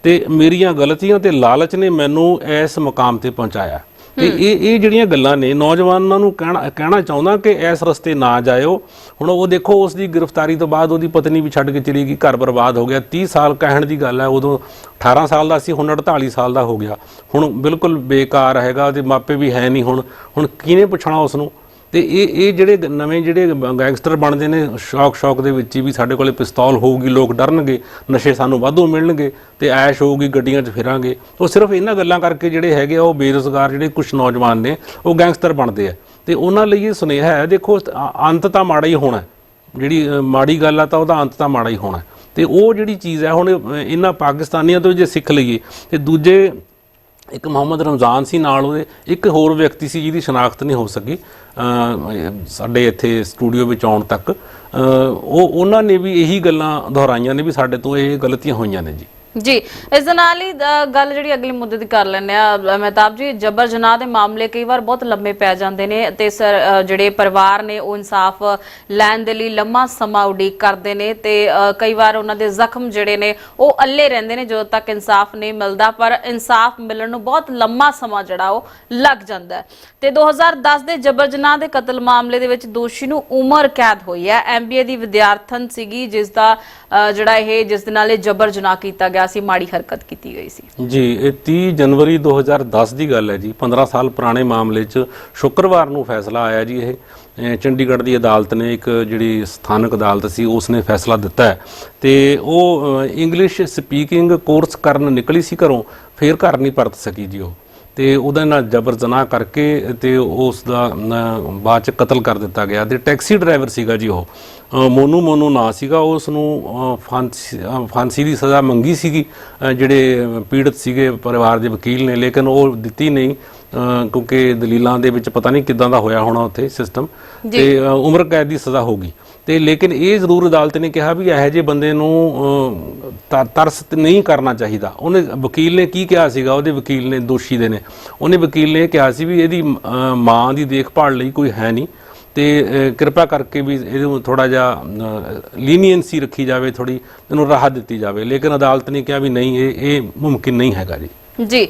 ਤੇ ਮੇਰੀਆਂ ਗਲਤੀਆਂ ਤੇ ਲਾਲਚ ਨੇ ਮੈਨੂੰ ਇਸ ਮੁਕਾਮ ਤੇ ਪਹੁੰਚਾਇਆ। ਤੇ ਇਹ ਇਹ ਜਿਹੜੀਆਂ ਗੱਲਾਂ ਨੇ, ਨੌਜਵਾਨਾਂ ਨੂੰ ਕਹਿਣਾ ਕਹਿਣਾ ਚਾਹੁੰਦਾ ਕਿ ਇਸ ਰਸਤੇ ਨਾ ਜਾਇਓ। ਹੁਣ ਉਹ ਦੇਖੋ, ਉਸ ਦੀ ਗ੍ਰਿਫਤਾਰੀ ਤੋਂ ਬਾਅਦ ਉਹਦੀ ਪਤਨੀ ਵੀ ਛੱਡ ਕੇ ਚਲੀ ਗਈ, ਘਰ ਬਰਬਾਦ ਹੋ ਗਿਆ। 30 ਸਾਲ ਕਹਿਣ ਦੀ ਗੱਲ ਹੈ, ਉਦੋਂ 18 ਸਾਲ ਦਾ ਸੀ, ਹੁਣ 48 ਸਾਲ ਦਾ ਹੋ ਗਿਆ। ਹੁਣ ਬਿਲਕੁਲ ਬੇਕਾਰ ਹੈਗਾ, ਉਹਦੇ ਮਾਪੇ ਵੀ ਹੈ ਨਹੀਂ ਹੁਣ। ਹੁਣ ਕਿਹਨੇ ਪੁੱਛਣਾ ਉਸ ਨੂੰ ਤੇ ਇਹ ਇਹ ਜਿਹੜੇ ਨਵੇਂ ਜਿਹੜੇ ਗੈਂਗਸਟਰ ਬਣਦੇ ਨੇ, ਸ਼ੌਕ ਸ਼ੌਕ ਦੇ ਵਿੱਚ ਹੀ ਵੀ ਸਾਡੇ ਕੋਲੇ ਪਿਸਤੌਲ ਹੋਊਗੀ, ਲੋਕ ਡਰਨਗੇ, ਨਸ਼ੇ ਸਾਨੂੰ ਵਾਧੂ ਮਿਲਣਗੇ ਤੇ ਐਸ਼ ਹੋਊਗੀ, ਗੱਡੀਆਂ 'ਚ ਫਿਰਾਂਗੇ। ਉਹ ਸਿਰਫ ਇਹਨਾਂ ਗੱਲਾਂ ਕਰਕੇ ਜਿਹੜੇ ਹੈਗੇ ਆ, ਉਹ ਬੇਰੁਜ਼ਗਾਰ ਜਿਹੜੇ ਕੁਝ ਨੌਜਵਾਨ ਨੇ, ਉਹ ਗੈਂਗਸਟਰ ਬਣਦੇ ਆ। ਤੇ ਉਹਨਾਂ ਲਈ ਇਹ ਸੁਨੇਹਾ ਹੈ, ਦੇਖੋ ਅੰਤ ਤਾਂ ਮਾੜਾ ਹੀ ਹੋਣਾ ਜਿਹੜੀ ਮਾੜੀ ਗੱਲ ਆ ਤਾਂ ਉਹਦਾ ਅੰਤ ਤਾਂ ਮਾੜਾ ਹੀ ਹੋਣਾ ਹੈ। ਤੇ ਉਹ ਜਿਹੜੀ ਚੀਜ਼ ਹੈ, ਹੁਣ ਇਹਨਾਂ ਪਾਕਿਸਤਾਨੀਆਂ ਤੋਂ ਜੇ ਸਿੱਖ ਲਈਏ, ਤੇ ਦੂਜੇ ਇੱਕ ਮੁਹੰਮਦ ਰਮਜ਼ਾਨ ਸੀ, ਨਾਲ ਉਹਦੇ ਇੱਕ ਹੋਰ ਵਿਅਕਤੀ ਸੀ ਜਿਹਦੀ ਸ਼ਨਾਖਤ ਨਹੀਂ ਹੋ ਸਕੀ ਸਾਡੇ ਇੱਥੇ ਸਟੂਡੀਓ ਵਿੱਚ ਆਉਣ ਤੱਕ। ਉਹ, ਉਹਨਾਂ ਨੇ ਵੀ ਇਹੀ ਗੱਲਾਂ ਦੁਹਰਾਈਆਂ ਨੇ ਵੀ ਸਾਡੇ ਤੋਂ ਇਹ ਗਲਤੀਆਂ ਹੋਈਆਂ ਨੇ ਜੀ। ਜੀ ਇਸ ਦੇ ਨਾਲ ਹੀ ਅ, ਗੱਲ ਜਿਹੜੀ ਅਗਲੇ ਮੁੱਦੇ ਦੀ ਕਰ ਲੈਂਦੇ ਆ ਮਹਿਤਾਬ ਜੀ ਜਬਰ ਜਨਾਹ ਦੇ ਮਾਮਲੇ ਕਈ ਵਾਰ ਬਹੁਤ ਲੰਮੇ ਪੈ ਜਾਂਦੇ ਨੇ ਤੇ ਸਰ ਅ, ਜਿਹੜੇ ਪਰਿਵਾਰ ਨੇ ਉਹ ਇਨਸਾਫ ਲੈਣ ਦੇ ਲਈ ਲੰਮਾ ਸਮਾਂ ਉਡੀਕ ਕਰਦੇ ਨੇ ਤੇ ਅ, ਕਈ ਵਾਰ ਉਹਨਾਂ ਦੇ ਜ਼ਖਮ ਜਿਹੜੇ ਨੇ ਉਹ ਅੱਲੇ ਰਹਿੰਦੇ ਨੇ ਜਦੋਂ ਤੱਕ ਇਨਸਾਫ ਨਹੀਂ ਮਿਲਦਾ। ਪਰ ਇਨਸਾਫ ਮਿਲਣ ਨੂੰ ਬਹੁਤ ਲੰਮਾ ਸਮਾਂ ਜਿਹੜਾ ਉਹ ਲੱਗ ਜਾਂਦਾ ਹੈ। ਤੇ 2010 ਦੇ ਜਬਰ ਜਨਾਹ ਦੇ ਕਤਲ ਮਾਮਲੇ ਦੇ ਵਿੱਚ ਦੋਸ਼ੀ ਨੂੰ ਉਮਰ ਕੈਦ ਹੋਈ ਹੈ। ਐਮਬੀਏ ਦੀ ਵਿਦਿਆਰਥਣ ਸੀਗੀ ਜਿਸ ਦਾ ਅ, ਜਿਹੜਾ ਇਹ ਜਿਸ ਦੇ ਨਾਲ ਇਹ ਜਬਰ ਜਨਾਹ ਕੀਤਾ ਗਿਆ ਸੀ, ਮਾੜੀ ਹਰਕਤ ਕੀਤੀ ਗਈ ਸੀ। ਜੀ, ਇਹ 30 ਜਨਵਰੀ 2010 ਦੀ ਗੱਲ ਹੈ ਜੀ। 15 ਸਾਲ ਪੁਰਾਣੇ ਮਾਮਲੇ 'ਚ ਸ਼ੁੱਕਰਵਾਰ ਨੂੰ ਫੈਸਲਾ ਆਇਆ ਜੀ ਇਹ। ਚੰਡੀਗੜ੍ਹ ਦੀ ਅਦਾਲਤ ਨੇ ਇੱਕ ਜਿਹੜੀ ਸਥਾਨਕ ਅਦਾਲਤ ਸੀ ਉਸ ਨੇ ਫੈਸਲਾ ਦਿੱਤਾ ਹੈ। ਤੇ ਉਹ ਇੰਗਲਿਸ਼ ਸਪੀਕਿੰਗ ਕੋਰਸ ਕਰਨ ਨਿਕਲੀ ਸੀ ਘਰੋਂ, ਫੇਰ ਘਰ ਨਹੀਂ ਪਰਤ ਸਕੀ ਜੀ ਉਹ। ਤੇ ਉਹਦੇ ਨਾਲ ਜਬਰ ਜਨਾਹ ਕਰਕੇ ਤੇ ਉਸ ਦਾ ਬਾਅਦ ਚ ਕਤਲ ਕਰ ਦਿੱਤਾ ਗਿਆ ਤੇ ਟੈਕਸੀ ਡਰਾਈਵਰ ਸੀਗਾ ਜੀ ਉਹ। ਮੋਨੂ ਮੋਨੂ ਨਾਂ ਸੀਗਾ ਉਸ ਨੂੰ ਫਾਂਸੀ ਦੀ ਸਜ਼ਾ ਮੰਗੀ ਸੀਗੀ। ਜਿਹੜੇ ਪੀੜਤ ਸੀਗੇ ਪਰਿਵਾਰ ਦੇ ਵਕੀਲ ਨੇ ਲੇਕਿਨ ਉਹ ਦਿੱਤੀ ਨਹੀਂ ਕਿਉਂਕਿ ਦਲੀਲਾਂ ਦੇ ਵਿੱਚ ਪਤਾ ਨਹੀਂ ਕਿਦਾਂ ਦਾ ਹੋਇਆ ਹੋਣਾ ਉੱਥੇ ਸਿਸਟਮ ਤੇ ਉਮਰ ਕੈਦ ਦੀ ਸਜ਼ਾ ਹੋਗੀ ਤੇ ਲੇਕਿਨ ਇਹ ਜ਼ਰੂਰ ਅਦਾਲਤ ਨੇ ਕਿਹਾ ਵੀ ਇਹੋ ਜਿਹੇ ਬੰਦੇ ਨੂੰ ਅ, ਤਰਸ ਨਹੀਂ ਕਰਨਾ ਚਾਹੀਦਾ। ਉਹਨੇ ਵਕੀਲ ਨੇ ਕੀ ਕਿਹਾ ਸੀਗਾ? ਉਹਦੇ ਵਕੀਲ ਨੇ ਦੋਸ਼ੀ ਦੇ ਨੇ। ਉਹਨੇ ਵਕੀਲ ਨੇ ਇਹ ਕਿਹਾ ਸੀ ਵੀ ਇਹਦੀ ਮਾਂ ਦੀ ਦੇਖਭਾਲ ਲਈ ਕੋਈ ਹੈ ਨਹੀਂ। ਤੇ ਕਿਰਪਾ ਕਰਕੇ ਵੀ ਇਹਨੂੰ ਥੋੜਾ ਜਿਹਾ ਲੀਨੀਅੰਸੀ ਰੱਖੀ ਜਾਵੇ ਥੋੜੀ ਇਹਨੂੰ ਰਾਹਤ ਦਿੱਤੀ ਜਾਵੇ। ਲੇਕਿਨ ਅਦਾਲਤ ਨੇ ਕਿਹਾ ਵੀ ਨਹੀਂ ਇਹ ਇਹ ਮੁਮਕਿਨ ਨਹੀਂ ਹੈਗਾ ਜੀ। ਜੀ।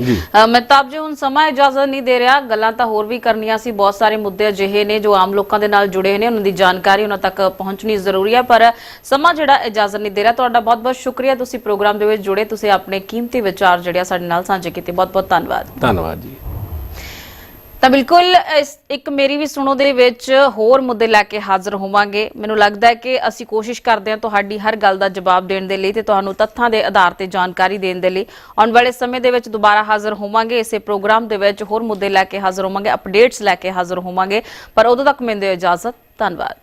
ਮਹਿਤਾਬ ਜੀ ਹੁਣ ਸਮਾਂ ਇਜਾਜ਼ਤ ਨਹੀਂ ਦੇ ਰਿਹਾ। ਗੱਲਾਂ ਤਾਂ ਹੋਰ ਵੀ ਕਰਨੀਆਂ ਸੀ। ਬਹੁਤ ਸਾਰੇ ਮੁੱਦੇ ਅਜਿਹੇ ਨੇ ਜੋ ਆਮ ਲੋਕਾਂ ਦੇ ਨਾਲ ਜੁੜੇ ਨੇ। ਉਹਨਾਂ ਦੀ ਜਾਣਕਾਰੀ ਉਹਨਾਂ ਤੱਕ ਪਹੁੰਚਣੀ ਜ਼ਰੂਰੀ ਹੈ। ਪਰ ਸਮਾਂ ਜਿਹੜਾ ਇਜਾਜ਼ਤ ਨਹੀਂ ਦੇ ਰਿਹਾ। ਤੁਹਾਡਾ ਬਹੁਤ ਬਹੁਤ ਸ਼ੁਕਰੀਆ। ਤੁਸੀਂ ਪ੍ਰੋਗਰਾਮ ਦੇ ਵਿੱਚ ਜੁੜੇ। ਤੁਸੀਂ ਆਪਣੇ ਕੀਮਤੀ ਵਿਚਾਰ ਜਿਹੜੇ ਸਾਡੇ ਨਾਲ ਸਾਂਝੇ ਕੀਤੇ। ਬਹੁਤ ਬਹੁਤ ਧੰਨਵਾਦ। ਧੰਨਵਾਦ ਜੀ। ਤਾਂ ਬਿਲਕੁਲ, ਇਸ ਇੱਕ ਮੇਰੀ ਵੀ ਸੁਣੋ ਦੇ ਵਿੱਚ ਹੋਰ ਮੁੱਦੇ ਲੈ ਕੇ ਹਾਜ਼ਰ ਹੋਵਾਂਗੇ। ਮੈਨੂੰ ਲੱਗਦਾ ਹੈ ਕਿ ਅਸੀਂ ਕੋਸ਼ਿਸ਼ ਕਰਦੇ ਹਾਂ ਤੁਹਾਡੀ ਹਰ ਗੱਲ ਦਾ ਜਵਾਬ ਦੇਣ ਦੇ ਲਈ ਤੇ ਤੁਹਾਨੂੰ ਤੱਥਾਂ ਦੇ ਆਧਾਰ ਤੇ ਜਾਣਕਾਰੀ ਦੇਣ ਦੇ ਲਈ। ਆਉਣ ਵਾਲੇ ਸਮੇਂ ਦੇ ਵਿੱਚ ਦੁਬਾਰਾ ਹਾਜ਼ਰ ਹੋਵਾਂਗੇ, ਇਸੇ ਪ੍ਰੋਗਰਾਮ ਦੇ ਵਿੱਚ ਹੋਰ ਮੁੱਦੇ ਲੈ ਕੇ ਹਾਜ਼ਰ ਹੋਵਾਂਗੇ, ਅਪਡੇਟਸ ਲੈ ਕੇ ਹਾਜ਼ਰ ਹੋਵਾਂਗੇ। ਪਰ ਉਦੋਂ ਤੱਕ ਮੈਨੂੰ ਦਿਓ ਇਜਾਜ਼ਤ। ਧੰਨਵਾਦ।